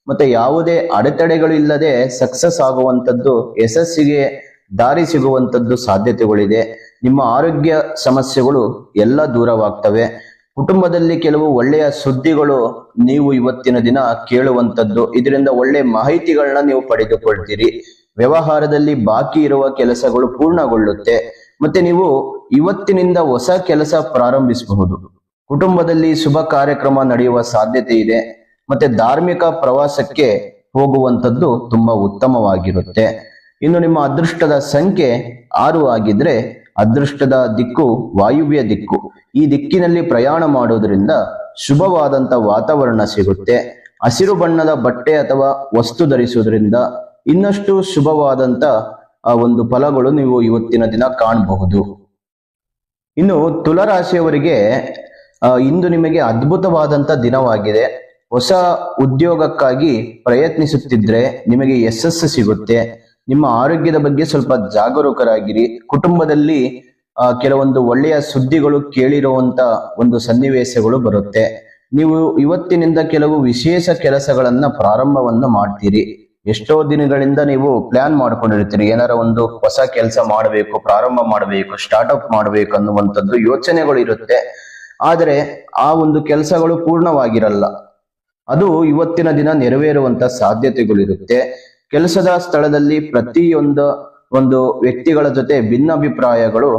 ಮತ್ತೆ ಯಾವುದೇ ಅಡೆತಡೆಗಳು ಇಲ್ಲದೆ ಸಕ್ಸಸ್ ಆಗುವಂತದ್ದು ಯಶಸ್ಸಿಗೆ ದಾರಿ ಸಿಗುವಂತದ್ದು ಸಾಧ್ಯತೆಗಳಿದೆ. ನಿಮ್ಮ ಆರೋಗ್ಯ ಸಮಸ್ಯೆಗಳು ಎಲ್ಲ ದೂರವಾಗ್ತವೆ. ಕುಟುಂಬದಲ್ಲಿ ಕೆಲವು ಒಳ್ಳೆಯ ಸುದ್ದಿಗಳು ನೀವು ಇವತ್ತಿನ ದಿನ ಕೇಳುವಂತದ್ದು ಇದರಿಂದ ಒಳ್ಳೆ ಮಾಹಿತಿಗಳನ್ನ ನೀವು ಪಡೆದುಕೊಳ್ತೀರಿ. ವ್ಯವಹಾರದಲ್ಲಿ ಬಾಕಿ ಇರುವ ಕೆಲಸಗಳು ಪೂರ್ಣಗೊಳ್ಳುತ್ತೆ. ಮತ್ತೆ ನೀವು ಇವತ್ತಿನಿಂದ ಹೊಸ ಕೆಲಸ ಪ್ರಾರಂಭಿಸಬಹುದು. ಕುಟುಂಬದಲ್ಲಿ ಶುಭ ಕಾರ್ಯಕ್ರಮ ನಡೆಯುವ ಸಾಧ್ಯತೆ ಇದೆ. ಮತ್ತೆ ಧಾರ್ಮಿಕ ಪ್ರವಾಸಕ್ಕೆ ಹೋಗುವಂತದ್ದು ತುಂಬಾ ಉತ್ತಮವಾಗಿರುತ್ತೆ. ಇನ್ನು ನಿಮ್ಮ ಅದೃಷ್ಟದ ಸಂಖ್ಯೆ ಆರು ಆಗಿದ್ರೆ ಅದೃಷ್ಟದ ದಿಕ್ಕು, ವಾಯುವ್ಯ ದಿಕ್ಕು. ಈ ದಿಕ್ಕಿನಲ್ಲಿ ಪ್ರಯಾಣ ಮಾಡುವುದರಿಂದ ಶುಭವಾದಂತ ವಾತಾವರಣ ಸಿಗುತ್ತೆ. ಹಸಿರು ಬಣ್ಣದ ಬಟ್ಟೆ ಅಥವಾ ವಸ್ತು ಧರಿಸುವುದರಿಂದ ಇನ್ನಷ್ಟು ಶುಭವಾದಂತ ಆ ಒಂದು ಫಲಗಳು ನೀವು ಇವತ್ತಿನ ದಿನ ಕಾಣಬಹುದು. ಇನ್ನು ತುಲರಾಶಿಯವರಿಗೆ ಇಂದು ನಿಮಗೆ ಅದ್ಭುತವಾದಂತ ದಿನವಾಗಿದೆ. ಹೊಸ ಉದ್ಯೋಗಕ್ಕಾಗಿ ಪ್ರಯತ್ನಿಸುತ್ತಿದ್ರೆ ನಿಮಗೆ ಯಶಸ್ಸು ಸಿಗುತ್ತೆ. ನಿಮ್ಮ ಆರೋಗ್ಯದ ಬಗ್ಗೆ ಸ್ವಲ್ಪ ಜಾಗರೂಕರಾಗಿರಿ. ಕುಟುಂಬದಲ್ಲಿ ಕೆಲವೊಂದು ಒಳ್ಳೆಯ ಸುದ್ದಿಗಳು ಕೇಳಿರುವಂತ ಒಂದು ಸನ್ನಿವೇಶಗಳು ಬರುತ್ತೆ. ನೀವು ಇವತ್ತಿನಿಂದ ಕೆಲವು ವಿಶೇಷ ಕೆಲಸಗಳನ್ನ ಪ್ರಾರಂಭವನ್ನು ಮಾಡ್ತೀರಿ. ಎಷ್ಟೋ ದಿನಗಳಿಂದ ನೀವು ಪ್ಲಾನ್ ಮಾಡ್ಕೊಂಡಿರ್ತೀರಿ. ಏನಾರ ಒಂದು ಹೊಸ ಕೆಲಸ ಮಾಡಬೇಕು, ಪ್ರಾರಂಭ ಮಾಡಬೇಕು ಸ್ಟಾರ್ಟ್ಅಪ್ ಮಾಡಬೇಕು ಅನ್ನುವಂಥದ್ದು ಯೋಚನೆಗಳು ಇರುತ್ತೆ. ಆದರೆ ಆ ಒಂದು ಕೆಲಸಗಳು ಪೂರ್ಣವಾಗಿರಲ್ಲ. ಅದು ಇವತ್ತಿನ ದಿನ ನೆರವೇರುವಂತ ಸಾಧ್ಯತೆಗಳಿರುತ್ತೆ. ಕೆಲಸದ ಸ್ಥಳದಲ್ಲಿ ಪ್ರತಿಯೊಂದು ಒಂದು ವ್ಯಕ್ತಿಗಳ ಜೊತೆ ಭಿನ್ನಾಭಿಪ್ರಾಯಗಳು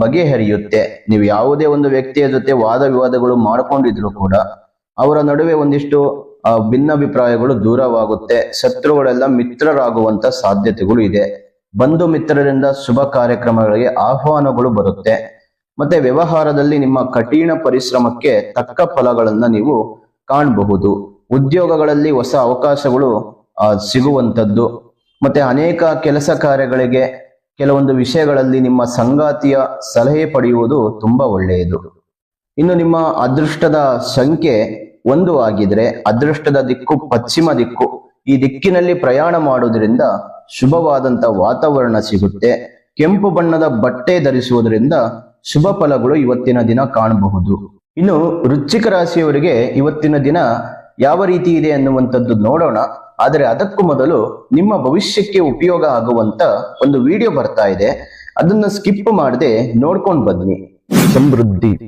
ಬಗೆಹರಿಯುತ್ತೆ. ನೀವು ಯಾವುದೇ ಒಂದು ವ್ಯಕ್ತಿಯ ಜೊತೆ ವಾದ ವಿವಾದಗಳು ಮಾಡ್ಕೊಂಡಿದ್ರು ಕೂಡ ಅವರ ನಡುವೆ ಒಂದಿಷ್ಟು ಭಿನ್ನಾಭಿಪ್ರಾಯಗಳು ದೂರವಾಗುತ್ತೆ. ಶತ್ರುಗಳೆಲ್ಲ ಮಿತ್ರರಾಗುವಂತ ಸಾಧ್ಯತೆಗಳು ಇದೆ. ಬಂಧು ಮಿತ್ರರಿಂದ ಶುಭ ಕಾರ್ಯಕ್ರಮಗಳಿಗೆ ಆಹ್ವಾನಗಳು ಬರುತ್ತೆ. ಮತ್ತೆ ವ್ಯವಹಾರದಲ್ಲಿ ನಿಮ್ಮ ಕಠಿಣ ಪರಿಶ್ರಮಕ್ಕೆ ತಕ್ಕ ಫಲಗಳನ್ನ ನೀವು ಕಾಣಬಹುದು. ಉದ್ಯೋಗಗಳಲ್ಲಿ ಹೊಸ ಅವಕಾಶಗಳು ಸಿಗುವಂಥದ್ದು. ಮತ್ತೆ ಅನೇಕ ಕೆಲಸ ಕಾರ್ಯಗಳಿಗೆ, ಕೆಲವೊಂದು ವಿಷಯಗಳಲ್ಲಿ ನಿಮ್ಮ ಸಂಗಾತಿಯ ಸಲಹೆ ಪಡೆಯುವುದು ತುಂಬಾ ಒಳ್ಳೆಯದು. ಇನ್ನು ನಿಮ್ಮ ಅದೃಷ್ಟದ ಸಂಖ್ಯೆ ಒಂದು ಆಗಿದ್ರೆ ಅದೃಷ್ಟದ ದಿಕ್ಕು, ಪಶ್ಚಿಮ ದಿಕ್ಕು, ಈ ದಿಕ್ಕಿನಲ್ಲಿ ಪ್ರಯಾಣ ಮಾಡುವುದರಿಂದ ಶುಭವಾದಂತ ವಾತಾವರಣ ಸಿಗುತ್ತೆ. ಕೆಂಪು ಬಣ್ಣದ ಬಟ್ಟೆ ಧರಿಸುವುದರಿಂದ ಶುಭ ಫಲಗಳು ಇವತ್ತಿನ ದಿನ ಕಾಣಬಹುದು. ಇನ್ನು ವೃಶ್ಚಿಕ ರಾಶಿಯವರಿಗೆ ಇವತ್ತಿನ ದಿನ ಯಾವ ರೀತಿ ಇದೆ ಅನ್ನುವಂಥದ್ದು ನೋಡೋಣ. ಆದರೆ ಅದಕ್ಕೂ ಮೊದಲು ನಿಮ್ಮ ಭವಿಷ್ಯಕ್ಕೆ ಉಪಯೋಗ ಆಗುವಂತ ಒಂದು ವಿಡಿಯೋ ಬರ್ತಾ ಇದೆ. ಅದನ್ನ ಸ್ಕಿಪ್ ಮಾಡದೆ ನೋಡ್ಕೊಂಡು ಬನ್ನಿ. ಸಮೃದ್ಧಿ.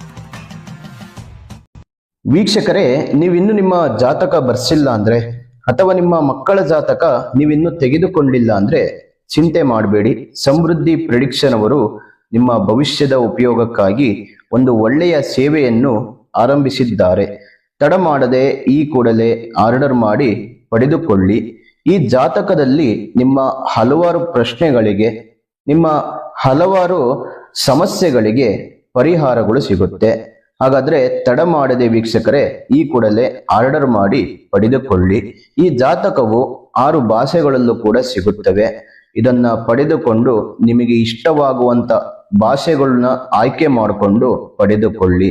ವೀಕ್ಷಕರೇ, ನೀವಿನ್ನು ನಿಮ್ಮ ಜಾತಕ ಬರ್ಸಿಲ್ಲ ಅಂದ್ರೆ, ಅಥವಾ ನಿಮ್ಮ ಮಕ್ಕಳ ಜಾತಕ ನೀವಿನ್ನು ತೆಗೆದುಕೊಂಡಿಲ್ಲ ಅಂದ್ರೆ, ಚಿಂತೆ ಮಾಡಬೇಡಿ. ಸಮೃದ್ಧಿ ಪ್ರಿಡಿಕ್ಷನ್ ಅವರು ನಿಮ್ಮ ಭವಿಷ್ಯದ ಉಪಯೋಗಕ್ಕಾಗಿ ಒಂದು ಒಳ್ಳೆಯ ಸೇವೆಯನ್ನು ಆರಂಭಿಸಿದ್ದಾರೆ. ತಡ ಮಾಡದೆ ಈ ಕೂಡಲೇ ಆರ್ಡರ್ ಮಾಡಿ ಪಡೆದುಕೊಳ್ಳಿ. ಈ ಜಾತಕದಲ್ಲಿ ನಿಮ್ಮ ಹಲವಾರು ಪ್ರಶ್ನೆಗಳಿಗೆ, ನಿಮ್ಮ ಹಲವಾರು ಸಮಸ್ಯೆಗಳಿಗೆ ಪರಿಹಾರಗಳು ಸಿಗುತ್ತೆ. ಹಾಗಾದ್ರೆ ತಡ ಮಾಡದೆ ವೀಕ್ಷಕರೇ, ಈ ಕೂಡಲೇ ಆರ್ಡರ್ ಮಾಡಿ ಪಡೆದುಕೊಳ್ಳಿ. ಈ ಜಾತಕವು ಆರು ಭಾಷೆಗಳಲ್ಲೂ ಕೂಡ ಸಿಗುತ್ತವೆ. ಇದನ್ನ ಪಡೆದುಕೊಂಡು ನಿಮಗೆ ಇಷ್ಟವಾಗುವಂತ ಭಾಷೆಗಳನ್ನ ಆಯ್ಕೆ ಮಾಡಿಕೊಂಡು ಪಡೆದುಕೊಳ್ಳಿ.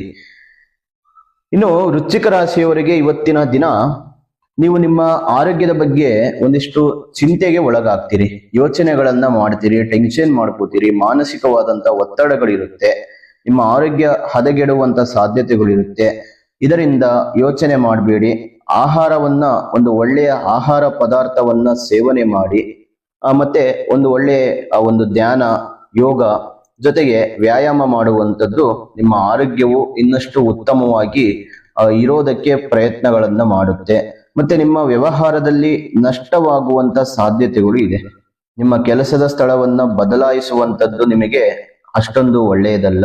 ಇನ್ನು ವೃಶ್ಚಿಕ ರಾಶಿಯವರಿಗೆ ಇವತ್ತಿನ ದಿನ ನೀವು ನಿಮ್ಮ ಆರೋಗ್ಯದ ಬಗ್ಗೆ ಒಂದಿಷ್ಟು ಚಿಂತೆಗೆ ಒಳಗಾಗ್ತೀರಿ. ಯೋಚನೆಗಳನ್ನ ಮಾಡ್ತೀರಿ, ಟೆನ್ಷನ್ ಮಾಡ್ಕೋತೀರಿ, ಮಾನಸಿಕವಾದಂತ ಒತ್ತಡಗಳಿರುತ್ತೆ. ನಿಮ್ಮ ಆರೋಗ್ಯ ಹದಗೆಡುವಂತ ಸಾಧ್ಯತೆಗಳಿರುತ್ತೆ. ಇದರಿಂದ ಯೋಚನೆ ಮಾಡಬೇಡಿ. ಆಹಾರವನ್ನ ಒಂದು ಒಳ್ಳೆಯ ಆಹಾರ ಪದಾರ್ಥವನ್ನ ಸೇವನೆ ಮಾಡಿ. ಮತ್ತೆ ಒಂದು ಒಳ್ಳೆಯ ಒಂದು ಧ್ಯಾನ, ಯೋಗ ಜೊತೆಗೆ ವ್ಯಾಯಾಮ ಮಾಡುವಂಥದ್ದು ನಿಮ್ಮ ಆರೋಗ್ಯವು ಇನ್ನಷ್ಟು ಉತ್ತಮವಾಗಿ ಇರೋದಕ್ಕೆ ಪ್ರಯತ್ನಗಳನ್ನ ಮಾಡುತ್ತೆ. ಮತ್ತೆ ನಿಮ್ಮ ವ್ಯವಹಾರದಲ್ಲಿ ನಷ್ಟವಾಗುವಂತ ಸಾಧ್ಯತೆಗಳು ಇದೆ. ನಿಮ್ಮ ಕೆಲಸದ ಸ್ಥಳವನ್ನ ಬದಲಾಯಿಸುವಂತದ್ದು ನಿಮಗೆ ಅಷ್ಟೊಂದು ಒಳ್ಳೆಯದಲ್ಲ.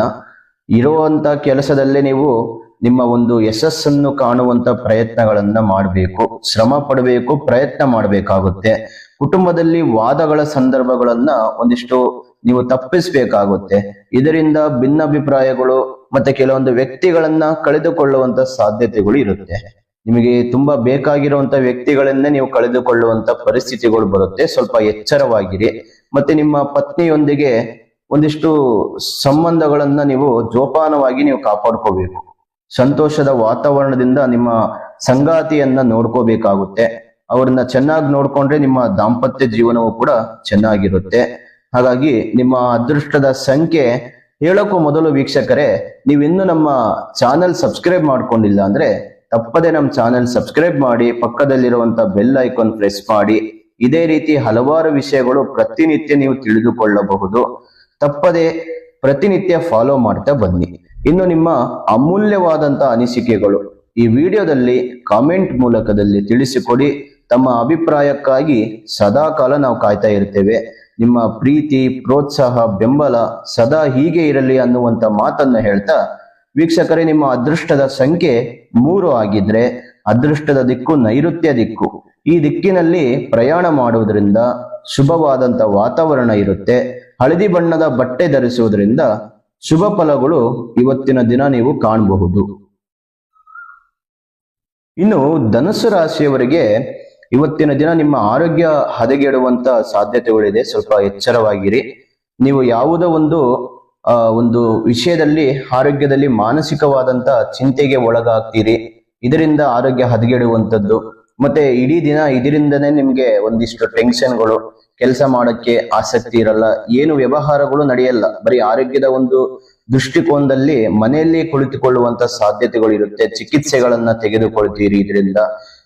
ಇರುವಂತ ಕೆಲಸದಲ್ಲೇ ನೀವು ನಿಮ್ಮ ಒಂದು ಯಶಸ್ಸನ್ನು ಕಾಣುವಂತ ಪ್ರಯತ್ನಗಳನ್ನ ಮಾಡಬೇಕು. ಶ್ರಮ ಪಡಬೇಕು, ಪ್ರಯತ್ನ ಮಾಡಬೇಕಾಗುತ್ತೆ. ಕುಟುಂಬದಲ್ಲಿ ವಾದಗಳ ಸಂದರ್ಭಗಳನ್ನ ಒಂದಿಷ್ಟು ನೀವು ತಪ್ಪಿಸ್ಬೇಕಾಗುತ್ತೆ. ಇದರಿಂದ ಭಿನ್ನಾಭಿಪ್ರಾಯಗಳು ಮತ್ತೆ ಕೆಲವೊಂದು ವ್ಯಕ್ತಿಗಳನ್ನ ಕಳೆದುಕೊಳ್ಳುವಂತ ಸಾಧ್ಯತೆಗಳು ಇರುತ್ತೆ. ನಿಮಗೆ ತುಂಬಾ ಬೇಕಾಗಿರುವಂತ ವ್ಯಕ್ತಿಗಳನ್ನೇ ನೀವು ಕಳೆದುಕೊಳ್ಳುವಂತ ಪರಿಸ್ಥಿತಿಗಳು ಬರುತ್ತೆ. ಸ್ವಲ್ಪ ಎಚ್ಚರವಾಗಿರಿ. ಮತ್ತೆ ನಿಮ್ಮ ಪತ್ನಿಯೊಂದಿಗೆ ಒಂದಿಷ್ಟು ಸಂಬಂಧಗಳನ್ನ ನೀವು ಜೋಪಾನವಾಗಿ ನೀವು ಕಾಪಾಡ್ಕೋಬೇಕು. ಸಂತೋಷದ ವಾತಾವರಣದಿಂದ ನಿಮ್ಮ ಸಂಗಾತಿಯನ್ನ ನೋಡ್ಕೋಬೇಕಾಗುತ್ತೆ. ಅವ್ರನ್ನ ಚೆನ್ನಾಗಿ ನೋಡ್ಕೊಂಡ್ರೆ ನಿಮ್ಮ ದಾಂಪತ್ಯ ಜೀವನವು ಕೂಡ ಚೆನ್ನಾಗಿರುತ್ತೆ. ಹಾಗಾಗಿ ನಿಮ್ಮ ಅದೃಷ್ಟದ ಸಂಖ್ಯೆ ಹೇಳೋಕ್ಕೂ ಮೊದಲು ವೀಕ್ಷಕರೇ, ನೀವಿನ್ನೂ ನಮ್ಮ ಚಾನೆಲ್ ಸಬ್ಸ್ಕ್ರೈಬ್ ಮಾಡ್ಕೊಂಡಿಲ್ಲ ಅಂದ್ರೆ ತಪ್ಪದೆ ನಮ್ಮ ಚಾನೆಲ್ ಸಬ್ಸ್ಕ್ರೈಬ್ ಮಾಡಿ, ಪಕ್ಕದಲ್ಲಿರುವಂತ ಬೆಲ್ ಐಕಾನ್ ಪ್ರೆಸ್ ಮಾಡಿ. ಇದೇ ರೀತಿ ಹಲವಾರು ವಿಷಯಗಳು ಪ್ರತಿನಿತ್ಯ ನೀವು ತಿಳಿದುಕೊಳ್ಳಬಹುದು. ತಪ್ಪದೆ ಪ್ರತಿನಿತ್ಯ ಫಾಲೋ ಮಾಡ್ತಾ ಬನ್ನಿ. ಇನ್ನು ನಿಮ್ಮ ಅಮೂಲ್ಯವಾದಂತ ಅನಿಸಿಕೆಗಳು ಈ ವಿಡಿಯೋದಲ್ಲಿ ಕಾಮೆಂಟ್ ಮೂಲಕದಲ್ಲಿ ತಿಳಿಸಿಕೊಡಿ. ತಮ್ಮ ಅಭಿಪ್ರಾಯಕ್ಕಾಗಿ ಸದಾ ಕಾಲ ನಾವು ಕಾಯ್ತಾ ಇರ್ತೇವೆ. ನಿಮ್ಮ ಪ್ರೀತಿ, ಪ್ರೋತ್ಸಾಹ, ಬೆಂಬಲ ಸದಾ ಹೀಗೆ ಇರಲಿ ಅನ್ನುವಂತ ಮಾತನ್ನ ಹೇಳ್ತಾ ವೀಕ್ಷಕರೇ, ನಿಮ್ಮ ಅದೃಷ್ಟದ ಸಂಖ್ಯೆ ಮೂರು ಆಗಿದ್ರೆ ಅದೃಷ್ಟದ ದಿಕ್ಕು ನೈಋತ್ಯ ದಿಕ್ಕು. ಈ ದಿಕ್ಕಿನಲ್ಲಿ ಪ್ರಯಾಣ ಮಾಡುವುದರಿಂದ ಶುಭವಾದಂತ ವಾತಾವರಣ ಇರುತ್ತೆ. ಹಳದಿ ಬಣ್ಣದ ಬಟ್ಟೆ ಧರಿಸುವುದರಿಂದ ಶುಭ ಫಲಗಳು ಇವತ್ತಿನ ದಿನ ನೀವು ಕಾಣಬಹುದು. ಇನ್ನು ಧನುಸ್ಸು ರಾಶಿಯವರಿಗೆ ಇವತ್ತಿನ ದಿನ ನಿಮ್ಮ ಆರೋಗ್ಯ ಹದಗೆಡುವಂತ ಸಾಧ್ಯತೆಗಳಿದೆ. ಸ್ವಲ್ಪ ಎಚ್ಚರವಾಗಿರಿ. ನೀವು ಯಾವುದೋ ಒಂದು ಒಂದು ವಿಷಯದಲ್ಲಿ, ಆರೋಗ್ಯದಲ್ಲಿ ಮಾನಸಿಕವಾದಂತ ಚಿಂತೆಗೆ ಒಳಗಾಗ್ತೀರಿ. ಇದರಿಂದ ಆರೋಗ್ಯ ಹದಗೆಡುವಂಥದ್ದು ಮತ್ತೆ ಇಡೀ ದಿನ ಇದರಿಂದನೇ ನಿಮ್ಗೆ ಒಂದಿಷ್ಟು ಟೆನ್ಷನ್ಗಳು ಕೆಲಸ ಮಾಡಕ್ಕೆ ಆಸಕ್ತಿ ಇರಲ್ಲ. ಏನು ವ್ಯವಹಾರಗಳು ನಡೆಯಲ್ಲ. ಬರೀ ಆರೋಗ್ಯದ ಒಂದು ದೃಷ್ಟಿಕೋನದಲ್ಲಿ ಮನೆಯಲ್ಲಿ ಕುಳಿತುಕೊಳ್ಳುವಂತ ಸಾಧ್ಯತೆಗಳು ಇರುತ್ತೆ. ಚಿಕಿತ್ಸೆಗಳನ್ನ ತೆಗೆದುಕೊಳ್ತೀರಿ ಇದರಿಂದ.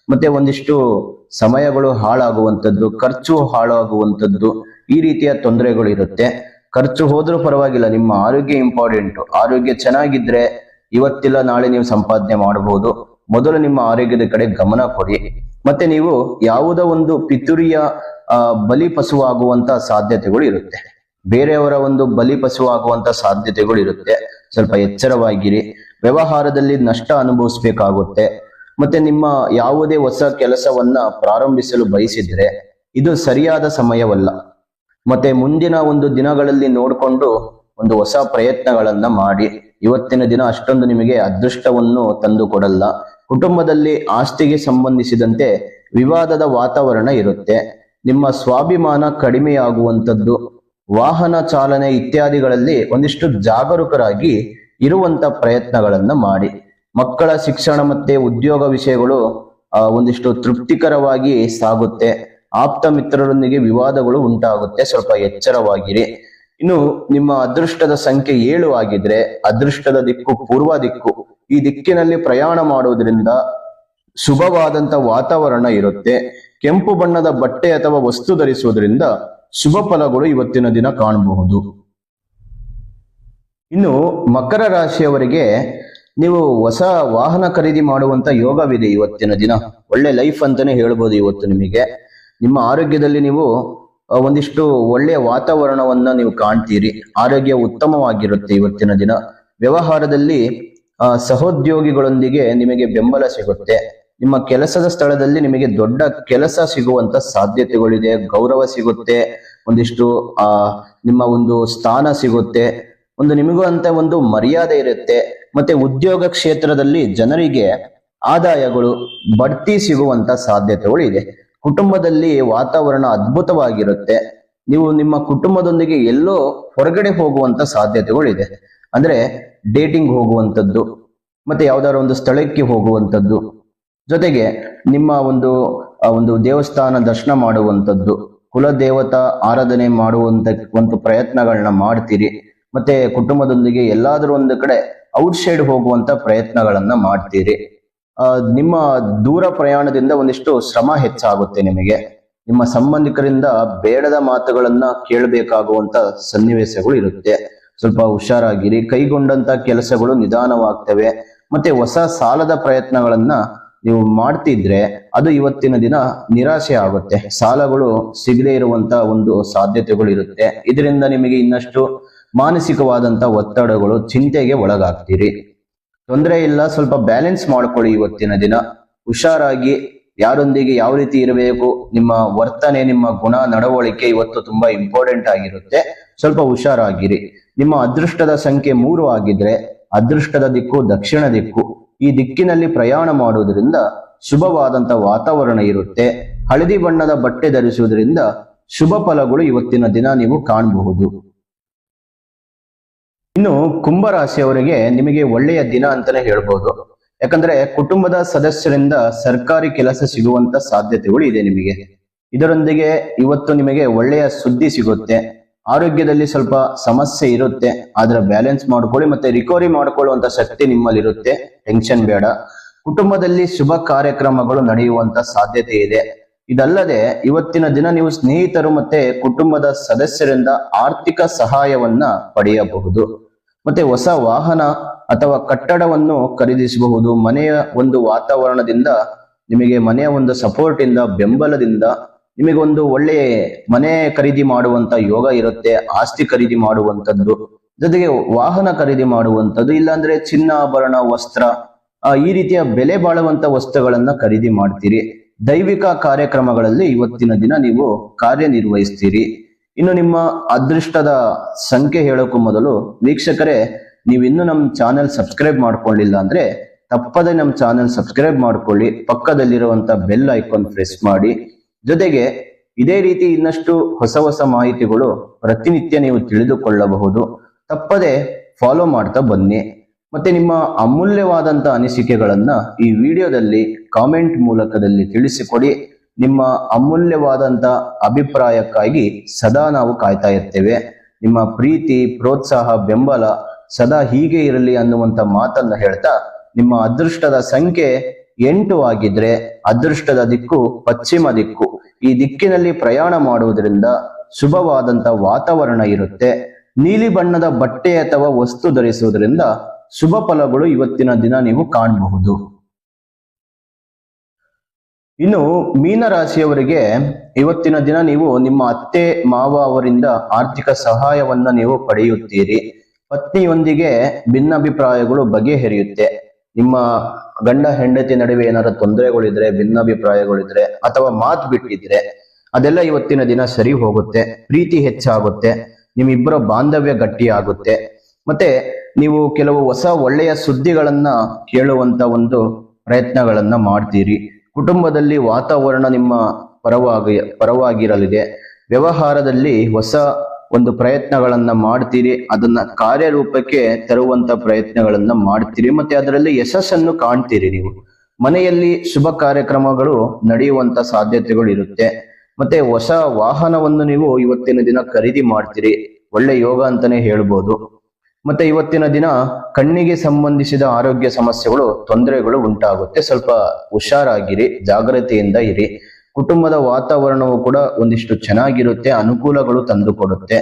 ಮತ್ತೆ ಒಂದಿಷ್ಟು ಸಮಯಗಳು ಹಾಳಾಗುವಂಥದ್ದು, ಖರ್ಚು ಹಾಳಾಗುವಂಥದ್ದು ಈ ರೀತಿಯ ತೊಂದರೆಗಳು ಇರುತ್ತೆ. ಖರ್ಚು ಹೋದ್ರೂ ಪರವಾಗಿಲ್ಲ. ನಿಮ್ಮ ಆರೋಗ್ಯ ಇಂಪಾರ್ಟೆಂಟ್ ಆರೋಗ್ಯ ಚೆನ್ನಾಗಿದ್ರೆ ಇವತ್ತಿಲ್ಲ, ನಾಳೆ ನೀವು ಸಂಪಾದನೆ ಮಾಡಬಹುದು ಮೊದಲು ನಿಮ್ಮ ಆರೋಗ್ಯದ ಕಡೆ ಗಮನ ಕೊಡಿ. ಮತ್ತೆ ನೀವು ಯಾವುದೋ ಒಂದು ಪಿತುರಿಯ ಬಲಿ ಪಶುವಾಗುವಂತ ಸಾಧ್ಯತೆಗಳು ಇರುತ್ತೆ. ಬೇರೆಯವರ ಒಂದು ಬಲಿ ಪಶುವಾಗುವಂತ ಸಾಧ್ಯತೆಗಳು ಇರುತ್ತೆ. ಸ್ವಲ್ಪ ಎಚ್ಚರವಾಗಿರಿ. ವ್ಯವಹಾರದಲ್ಲಿ ನಷ್ಟ ಅನುಭವಿಸ್ಬೇಕಾಗುತ್ತೆ. ಮತ್ತೆ ನಿಮ್ಮ ಯಾವುದೇ ಹೊಸ ಕೆಲಸವನ್ನ ಪ್ರಾರಂಭಿಸಲು ಬಯಸಿದ್ರೆ ಇದು ಸರಿಯಾದ ಸಮಯವಲ್ಲ. ಮತ್ತೆ ಮುಂದಿನ ಒಂದು ದಿನಗಳಲ್ಲಿ ನೋಡಿಕೊಂಡು ಒಂದು ಹೊಸ ಪ್ರಯತ್ನಗಳನ್ನ ಮಾಡಿ. ಇವತ್ತಿನ ದಿನ ಅಷ್ಟೊಂದು ನಿಮಗೆ ಅದೃಷ್ಟವನ್ನು ತಂದು ಕೊಡಲ್ಲ ಕುಟುಂಬದಲ್ಲಿ ಆಸ್ತಿಗೆ ಸಂಬಂಧಿಸಿದಂತೆ ವಿವಾದದ ವಾತಾವರಣ ಇರುತ್ತೆ. ನಿಮ್ಮ ಸ್ವಾಭಿಮಾನ ಕಡಿಮೆಯಾಗುವಂಥದ್ದು. ವಾಹನ ಚಾಲನೆ ಇತ್ಯಾದಿಗಳಲ್ಲಿ ಒಂದಿಷ್ಟು ಜಾಗರೂಕರಾಗಿ ಇರುವಂತ ಪ್ರಯತ್ನಗಳನ್ನ ಮಾಡಿ. ಮಕ್ಕಳ ಶಿಕ್ಷಣ ಮತ್ತೆ ಉದ್ಯೋಗ ವಿಷಯಗಳು ಒಂದಿಷ್ಟು ತೃಪ್ತಿಕರವಾಗಿ ಸಾಗುತ್ತೆ. ಆಪ್ತ ಮಿತ್ರರೊಂದಿಗೆ ವಿವಾದಗಳು ಉಂಟಾಗುತ್ತೆ. ಸ್ವಲ್ಪ ಎಚ್ಚರವಾಗಿರಿ. ಇನ್ನು ನಿಮ್ಮ ಅದೃಷ್ಟದ ಸಂಖ್ಯೆ ಏಳು ಆಗಿದ್ರೆ, ಅದೃಷ್ಟದ ದಿಕ್ಕು ಪೂರ್ವ ದಿಕ್ಕು. ಈ ದಿಕ್ಕಿನಲ್ಲಿ ಪ್ರಯಾಣ ಮಾಡುವುದರಿಂದ ಶುಭವಾದಂತ ವಾತಾವರಣ ಇರುತ್ತೆ. ಕೆಂಪು ಬಣ್ಣದ ಬಟ್ಟೆ ಅಥವಾ ವಸ್ತು ಧರಿಸುವುದರಿಂದ ಶುಭ ಫಲಗಳು ಇವತ್ತಿನ ದಿನ ಕಾಣಬಹುದು. ಇನ್ನು ಮಕರ ರಾಶಿಯವರಿಗೆ ನೀವು ಹೊಸ ವಾಹನ ಖರೀದಿ ಮಾಡುವಂತ ಯೋಗವಿದೆ ಇವತ್ತಿನ ದಿನ. ಒಳ್ಳೆ ಲೈಫ್ ಅಂತಾನೆ ಹೇಳ್ಬೋದು ಇವತ್ತು ನಿಮಗೆ. ನಿಮ್ಮ ಆರೋಗ್ಯದಲ್ಲಿ ನೀವು ಒಂದಿಷ್ಟು ಒಳ್ಳೆಯ ವಾತಾವರಣವನ್ನ ನೀವು ಕಾಣ್ತೀರಿ. ಆರೋಗ್ಯ ಉತ್ತಮವಾಗಿರುತ್ತೆ ಇವತ್ತಿನ ದಿನ. ವ್ಯವಹಾರದಲ್ಲಿ ಸಹೋದ್ಯೋಗಿಗಳೊಂದಿಗೆ ನಿಮಗೆ ಬೆಂಬಲ ಸಿಗುತ್ತೆ. ನಿಮ್ಮ ಕೆಲಸದ ಸ್ಥಳದಲ್ಲಿ ನಿಮಗೆ ದೊಡ್ಡ ಕೆಲಸ ಸಿಗುವಂತ ಸಾಧ್ಯತೆಗಳಿದೆ, ಗೌರವ ಸಿಗುತ್ತೆ, ಒಂದಿಷ್ಟು, ಆ, ನಿಮ್ಮ ಒಂದು ಸ್ಥಾನ ಸಿಗುತ್ತೆ, ಒಂದು ನಿಮಗೂ ಅಂತ ಒಂದು ಮರ್ಯಾದೆ ಇರುತ್ತೆ, ಮತ್ತೆ ಉದ್ಯೋಗ ಕ್ಷೇತ್ರದಲ್ಲಿ ಜನರಿಗೆ ಆದಾಯಗಳು ಬಡ್ತಿ ಸಿಗುವಂತ ಸಾಧ್ಯತೆಗಳು ಇದೆ. ಕುಟುಂಬದಲ್ಲಿ ವಾತಾವರಣ ಅದ್ಭುತವಾಗಿರುತ್ತೆ, ನೀವು ನಿಮ್ಮ ಕುಟುಂಬದೊಂದಿಗೆ ಎಲ್ಲೋ ಹೊರಗಡೆ ಹೋಗುವಂತ ಸಾಧ್ಯತೆಗಳು ಇದೆ ಅಂದ್ರೆ ಡೇಟಿಂಗ್ ಹೋಗುವಂಥದ್ದು, ಮತ್ತೆ ಯಾವ್ದಾದ್ರು ಒಂದು ಸ್ಥಳಕ್ಕೆ ಹೋಗುವಂಥದ್ದು ಜೊತೆಗೆ ನಿಮ್ಮ ಒಂದು ಒಂದು ದೇವಸ್ಥಾನ ದರ್ಶನ ಮಾಡುವಂಥದ್ದು, ಕುಲದೇವತಾ ಆರಾಧನೆ ಮಾಡುವಂತ ಒಂದು ಪ್ರಯತ್ನಗಳನ್ನ ಮಾಡ್ತೀರಿ, ಮತ್ತೆ ಕುಟುಂಬದೊಂದಿಗೆ ಎಲ್ಲಾದ್ರೂ ಒಂದು ಕಡೆ ಔಟ್ ಸೈಡ್ ಹೋಗುವಂತ ಪ್ರಯತ್ನಗಳನ್ನ ಮಾಡ್ತೀರಿ. ನಿಮ್ಮ ದೂರ ಪ್ರಯಾಣದಿಂದ ಒಂದಿಷ್ಟು ಶ್ರಮ ಹೆಚ್ಚಾಗುತ್ತೆ ನಿಮಗೆ. ನಿಮ್ಮ ಸಂಬಂಧಿಕರಿಂದ ಬೇಡದ ಮಾತುಗಳನ್ನ ಕೇಳಬೇಕಾಗುವಂತ ಸನ್ನಿವೇಶಗಳು ಇರುತ್ತೆ. ಸ್ವಲ್ಪ ಹುಷಾರಾಗಿರಿ, ಕೈಗೊಂಡಂತ ಕೆಲಸಗಳು ನಿಧಾನವಾಗ್ತವೆ, ಮತ್ತೆ ಹೊಸ ಸಾಲದ ಪ್ರಯತ್ನಗಳನ್ನ ನೀವು ಮಾಡ್ತಿದ್ರೆ ಅದು ಇವತ್ತಿನ ದಿನ ನಿರಾಶೆ ಆಗುತ್ತೆ. ಸಾಲಗಳು ಸಿಗದೇ ಇರುವಂತ ಒಂದು ಸಾಧ್ಯತೆಗಳು ಇರುತ್ತೆ. ಇದರಿಂದ ನಿಮಗೆ ಇನ್ನಷ್ಟು ಮಾನಸಿಕವಾದಂತ ಒತ್ತಡಗಳು ಚಿಂತೆಗೆ ಒಳಗಾಗ್ತೀರಿ. ತೊಂದರೆ ಇಲ್ಲ, ಸ್ವಲ್ಪ ಬ್ಯಾಲೆನ್ಸ್ ಮಾಡ್ಕೊಳ್ಳಿ ಇವತ್ತಿನ ದಿನ. ಹುಷಾರಾಗಿ ಯಾರೊಂದಿಗೆ ಯಾವ ರೀತಿ ಇರಬೇಕು, ನಿಮ್ಮ ವರ್ತನೆ, ನಿಮ್ಮ ಗುಣ, ನಡವಳಿಕೆ ಇವತ್ತು ತುಂಬಾ ಇಂಪಾರ್ಟೆಂಟ್ ಆಗಿರುತ್ತೆ. ಸ್ವಲ್ಪ ಹುಷಾರಾಗಿರಿ. ನಿಮ್ಮ ಅದೃಷ್ಟದ ಸಂಖ್ಯೆ ಮೂರು ಆಗಿದ್ರೆ, ಅದೃಷ್ಟದ ದಿಕ್ಕು ದಕ್ಷಿಣ ದಿಕ್ಕು. ಈ ದಿಕ್ಕಿನಲ್ಲಿ ಪ್ರಯಾಣ ಮಾಡುವುದರಿಂದ ಶುಭವಾದಂತ ವಾತಾವರಣ ಇರುತ್ತೆ. ಹಳದಿ ಬಣ್ಣದ ಬಟ್ಟೆ ಧರಿಸುವುದರಿಂದ ಶುಭ ಫಲಗಳು ಇವತ್ತಿನ ದಿನ ನೀವು ಕಾಣಬಹುದು. ಇನ್ನು ಕುಂಭರಾಶಿಯವರಿಗೆ ನಿಮಗೆ ಒಳ್ಳೆಯ ದಿನ ಅಂತಾನೆ ಹೇಳ್ಬೋದು. ಯಾಕಂದ್ರೆ ಕುಟುಂಬದ ಸದಸ್ಯರಿಂದ ಸರ್ಕಾರಿ ಕೆಲಸ ಸಿಗುವಂತ ಸಾಧ್ಯತೆಗಳು ಇದೆ ನಿಮಗೆ. ಇದರೊಂದಿಗೆ ಇವತ್ತು ನಿಮಗೆ ಒಳ್ಳೆಯ ಸುದ್ದಿ ಸಿಗುತ್ತೆ. ಆರೋಗ್ಯದಲ್ಲಿ ಸ್ವಲ್ಪ ಸಮಸ್ಯೆ ಇರುತ್ತೆ, ಆದ್ರೆ ಬ್ಯಾಲೆನ್ಸ್ ಮಾಡ್ಕೊಳ್ಳಿ ಮತ್ತೆ ರಿಕವರಿ ಮಾಡ್ಕೊಳ್ಳುವಂತ ಶಕ್ತಿ ನಿಮ್ಮಲ್ಲಿ ಇರುತ್ತೆ ಟೆನ್ಷನ್ ಬೇಡ. ಕುಟುಂಬದಲ್ಲಿ ಶುಭ ಕಾರ್ಯಕ್ರಮಗಳು ನಡೆಯುವಂತ ಸಾಧ್ಯತೆ ಇದೆ. ಇದಲ್ಲದೆ ಇವತ್ತಿನ ದಿನ ನೀವು ಸ್ನೇಹಿತರು ಮತ್ತೆ ಕುಟುಂಬದ ಸದಸ್ಯರಿಂದ ಆರ್ಥಿಕ ಸಹಾಯವನ್ನ ಪಡೆಯಬಹುದು. ಮತ್ತೆ ಹೊಸ ವಾಹನ ಅಥವಾ ಕಟ್ಟಡವನ್ನು ಖರೀದಿಸಬಹುದು. ಮನೆಯ ಒಂದು ವಾತಾವರಣದಿಂದ ನಿಮಗೆ ಮನೆಯ ಒಂದು ಸಪೋರ್ಟ್ ಇಂದ, ಬೆಂಬಲದಿಂದ ನಿಮಗೆ ಒಂದು ಒಳ್ಳೆ ಮನೆ ಖರೀದಿ ಮಾಡುವಂತ ಯೋಗ ಇರುತ್ತೆ, ಆಸ್ತಿ ಖರೀದಿ ಮಾಡುವಂತದ್ದು ಜೊತೆಗೆ ವಾಹನ ಖರೀದಿ ಮಾಡುವಂತದ್ದು ಇಲ್ಲಾಂದ್ರೆ ಚಿನ್ನಾಭರಣ, ವಸ್ತ್ರ ಈ ರೀತಿಯ ಬೆಲೆ ಬಾಳುವಂತ ವಸ್ತುಗಳನ್ನ ಖರೀದಿ ಮಾಡ್ತೀರಿ. ದೈವಿಕ ಕಾರ್ಯಕ್ರಮಗಳಲ್ಲಿ ಇವತ್ತಿನ ದಿನ ನೀವು ಕಾರ್ಯನಿರ್ವಹಿಸ್ತೀರಿ. ಇನ್ನು ನಿಮ್ಮ ಅದೃಷ್ಟದ ಸಂಖ್ಯೆ ಹೇಳೋಕ್ಕೂ ಮೊದಲು, ವೀಕ್ಷಕರೇ ನೀವು ಇನ್ನೂ ನಮ್ಮ ಚಾನೆಲ್ ಸಬ್ಸ್ಕ್ರೈಬ್ ಮಾಡ್ಕೊಳ್ಳಿಲ್ಲ ಅಂದ್ರೆ ತಪ್ಪದೆ ನಮ್ಮ ಚಾನೆಲ್ ಸಬ್ಸ್ಕ್ರೈಬ್ ಮಾಡ್ಕೊಳ್ಳಿ. ಪಕ್ಕದಲ್ಲಿರುವಂತ ಬೆಲ್ ಐಕಾನ್ ಪ್ರೆಸ್ ಮಾಡಿ. ಜೊತೆಗೆ ಇದೇ ರೀತಿ ಇನ್ನಷ್ಟು ಹೊಸ ಹೊಸ ಮಾಹಿತಿಗಳು ಪ್ರತಿನಿತ್ಯ ನೀವು ತಿಳಿದುಕೊಳ್ಳಬಹುದು. ತಪ್ಪದೆ ಫಾಲೋ ಮಾಡ್ತಾ ಬನ್ನಿ. ಮತ್ತೆ ನಿಮ್ಮ ಅಮೂಲ್ಯವಾದಂತ ಅನಿಸಿಕೆಗಳನ್ನ ಈ ವಿಡಿಯೋದಲ್ಲಿ ಕಾಮೆಂಟ್ ಮೂಲಕದಲ್ಲಿ ತಿಳಿಸಿಕೊಡಿ. ನಿಮ್ಮ ಅಮೂಲ್ಯವಾದಂತ ಅಭಿಪ್ರಾಯಕ್ಕಾಗಿ ಸದಾ ನಾವು ಕಾಯ್ತಾ ಇರ್ತೇವೆ. ನಿಮ್ಮ ಪ್ರೀತಿ, ಪ್ರೋತ್ಸಾಹ, ಬೆಂಬಲ ಸದಾ ಹೀಗೆ ಇರಲಿ ಅನ್ನುವಂತ ಮಾತನ್ನ ಹೇಳ್ತಾ ನಿಮ್ಮ ಅದೃಷ್ಟದ ಸಂಖ್ಯೆ ಎಂಟು ಆಗಿದ್ರೆ ಅದೃಷ್ಟದ ದಿಕ್ಕು, ಪಶ್ಚಿಮ ದಿಕ್ಕು. ಈ ದಿಕ್ಕಿನಲ್ಲಿ ಪ್ರಯಾಣ ಮಾಡುವುದರಿಂದ ಶುಭವಾದಂತ ವಾತಾವರಣ ಇರುತ್ತೆ. ನೀಲಿ ಬಣ್ಣದ ಬಟ್ಟೆ ಅಥವಾ ವಸ್ತು ಧರಿಸುವುದರಿಂದ ಶುಭ ಫಲಗಳು ಇವತ್ತಿನ ದಿನ ನೀವು ಕಾಣಬಹುದು. ಇನ್ನು ಮೀನ ರಾಶಿಯವರಿಗೆ ಇವತ್ತಿನ ದಿನ ನೀವು ನಿಮ್ಮ ಅತ್ತೆ, ಮಾವ ಅವರಿಂದ ಆರ್ಥಿಕ ಸಹಾಯವನ್ನ ನೀವು ಪಡೆಯುತ್ತೀರಿ. ಪತ್ನಿಯೊಂದಿಗೆ ಭಿನ್ನಾಭಿಪ್ರಾಯಗಳು ಬಗೆಹರಿಯುತ್ತೆ. ನಿಮ್ಮ ಗಂಡ ಹೆಂಡತಿ ನಡುವೆ ಏನಾರ ತೊಂದರೆಗಳಿದ್ರೆ, ಭಿನ್ನಾಭಿಪ್ರಾಯಗಳಿದ್ರೆ ಅಥವಾ ಮಾತು ಬಿಟ್ಟಿದ್ರೆ ಅದೆಲ್ಲ ಇವತ್ತಿನ ದಿನ ಸರಿ ಹೋಗುತ್ತೆ, ಪ್ರೀತಿ ಹೆಚ್ಚಾಗುತ್ತೆ, ನಿಮ್ಮಿಬ್ಬರ ಬಾಂಧವ್ಯ ಗಟ್ಟಿಯಾಗುತ್ತೆ. ಮತ್ತೆ ನೀವು ಕೆಲವು ಹೊಸ ಒಳ್ಳೆಯ ಸುದ್ದಿಗಳನ್ನ ಕೇಳುವಂತ ಒಂದು ಪ್ರಯತ್ನಗಳನ್ನ ಮಾಡ್ತೀರಿ. ಕುಟುಂಬದಲ್ಲಿ ವಾತಾವರಣ ನಿಮ್ಮ ಪರವಾಗಿ, ಪರವಾಗಿರಲಿದೆ. ವ್ಯವಹಾರದಲ್ಲಿ ಹೊಸ ಒಂದು ಪ್ರಯತ್ನಗಳನ್ನ ಮಾಡ್ತೀರಿ, ಅದನ್ನ ಕಾರ್ಯರೂಪಕ್ಕೆ ತರುವಂತ ಪ್ರಯತ್ನಗಳನ್ನ ಮಾಡ್ತೀರಿ, ಮತ್ತೆ ಅದರಲ್ಲಿ ಯಶಸ್ಸನ್ನು ಕಾಣ್ತೀರಿ ನೀವು. ಮನೆಯಲ್ಲಿ ಶುಭ ಕಾರ್ಯಕ್ರಮಗಳು ನಡೆಯುವಂತ ಸಾಧ್ಯತೆಗಳು ಇರುತ್ತೆ. ಮತ್ತೆ ಹೊಸ ವಾಹನವನ್ನು ನೀವು ಇವತ್ತಿನ ದಿನ ಖರೀದಿ ಮಾಡ್ತೀರಿ, ಒಳ್ಳೆ ಯೋಗ ಅಂತಾನೆ ಹೇಳ್ಬೋದು. ಮತ್ತೆ ಇವತ್ತಿನ ದಿನ ಕಣ್ಣಿಗೆ ಸಂಬಂಧಿಸಿದ ಆರೋಗ್ಯ ಸಮಸ್ಯೆಗಳು, ತೊಂದರೆಗಳು ಉಂಟಾಗುತ್ತೆ. ಸ್ವಲ್ಪ ಹುಷಾರಾಗಿರಿ, ಜಾಗ್ರತೆಯಿಂದ ಇರಿ. ಕುಟುಂಬದ ವಾತಾವರಣವು ಕೂಡ ಒಂದಿಷ್ಟು ಚೆನ್ನಾಗಿರುತ್ತೆ, ಅನುಕೂಲಗಳು ತಂದುಕೊಡುತ್ತೆ.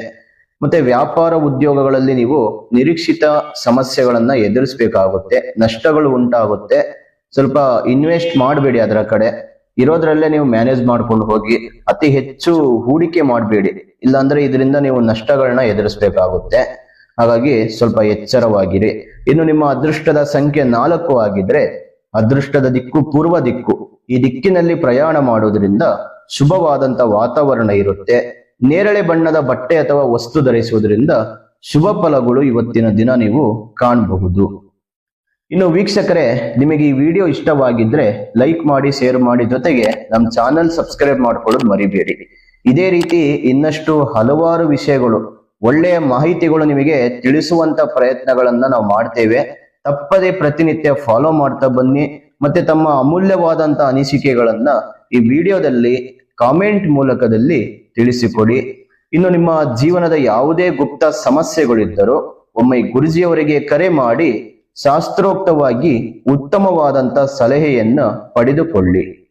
ಮತ್ತೆ ವ್ಯಾಪಾರ ಉದ್ಯೋಗಗಳಲ್ಲಿ ನೀವು ನಿರೀಕ್ಷಿತ ಸಮಸ್ಯೆಗಳನ್ನ ಎದುರಿಸಬೇಕಾಗುತ್ತೆ, ನಷ್ಟಗಳು ಉಂಟಾಗುತ್ತೆ. ಸ್ವಲ್ಪ ಇನ್ವೆಸ್ಟ್ ಮಾಡಬೇಡಿ ಅದರ ಕಡೆ. ಇರೋದ್ರಲ್ಲೇ ನೀವು ಮ್ಯಾನೇಜ್ ಮಾಡ್ಕೊಂಡು ಹೋಗಿ, ಅತಿ ಹೆಚ್ಚು ಹೂಡಿಕೆ ಮಾಡಬೇಡಿ. ಇಲ್ಲಾಂದ್ರೆ ಇದರಿಂದ ನೀವು ನಷ್ಟಗಳನ್ನ ಎದುರಿಸಬೇಕಾಗುತ್ತೆ. ಹಾಗಾಗಿ ಸ್ವಲ್ಪ ಎಚ್ಚರವಾಗಿರಿ. ಇನ್ನು ನಿಮ್ಮ ಅದೃಷ್ಟದ ಸಂಖ್ಯೆ ನಾಲ್ಕು ಆಗಿದ್ರೆ, ಅದೃಷ್ಟದ ದಿಕ್ಕು ಪೂರ್ವ ದಿಕ್ಕು. ಈ ದಿಕ್ಕಿನಲ್ಲಿ ಪ್ರಯಾಣ ಮಾಡುವುದರಿಂದ ಶುಭವಾದಂತ ವಾತಾವರಣ ಇರುತ್ತೆ. ನೇರಳೆ ಬಣ್ಣದ ಬಟ್ಟೆ ಅಥವಾ ವಸ್ತು ಧರಿಸುವುದರಿಂದ ಶುಭ ಫಲಗಳು ಇವತ್ತಿನ ದಿನ ನೀವು ಕಾಣಬಹುದು. ಇನ್ನು ವೀಕ್ಷಕರೇ, ನಿಮಗೆ ಈ ವಿಡಿಯೋ ಇಷ್ಟವಾಗಿದ್ರೆ ಲೈಕ್ ಮಾಡಿ, ಶೇರ್ ಮಾಡಿ, ಜೊತೆಗೆ ನಮ್ಮ ಚಾನಲ್ ಸಬ್ಸ್ಕ್ರೈಬ್ ಮಾಡ್ಕೊಳ್ಳೋದು ಮರಿಬೇಡಿ. ಇದೇ ರೀತಿ ಇನ್ನಷ್ಟು ಹಲವಾರು ವಿಷಯಗಳು, ಒಳ್ಳೆಯ ಮಾಹಿತಿಗಳು ನಿಮಗೆ ತಿಳಿಸುವಂತ ಪ್ರಯತ್ನಗಳನ್ನ ನಾವು ಮಾಡ್ತೇವೆ. ತಪ್ಪದೇ ಪ್ರತಿನಿತ್ಯ ಫಾಲೋ ಮಾಡ್ತಾ ಬನ್ನಿ. ಮತ್ತೆ ತಮ್ಮ ಅಮೂಲ್ಯವಾದಂತ ಅನಿಸಿಕೆಗಳನ್ನ ಈ ವಿಡಿಯೋದಲ್ಲಿ ಕಾಮೆಂಟ್ ಮೂಲಕದಲ್ಲಿ ತಿಳಿಸಿಕೊಡಿ. ಇನ್ನು ನಿಮ್ಮ ಜೀವನದ ಯಾವುದೇ ಗುಪ್ತ ಸಮಸ್ಯೆಗಳಿದ್ದರೂ ಒಮ್ಮೆ ಗುರುಜಿಯವರಿಗೆ ಕರೆ ಮಾಡಿ ಶಾಸ್ತ್ರೋಕ್ತವಾಗಿ ಉತ್ತಮವಾದಂತ ಸಲಹೆಯನ್ನ ಪಡೆದುಕೊಳ್ಳಿ.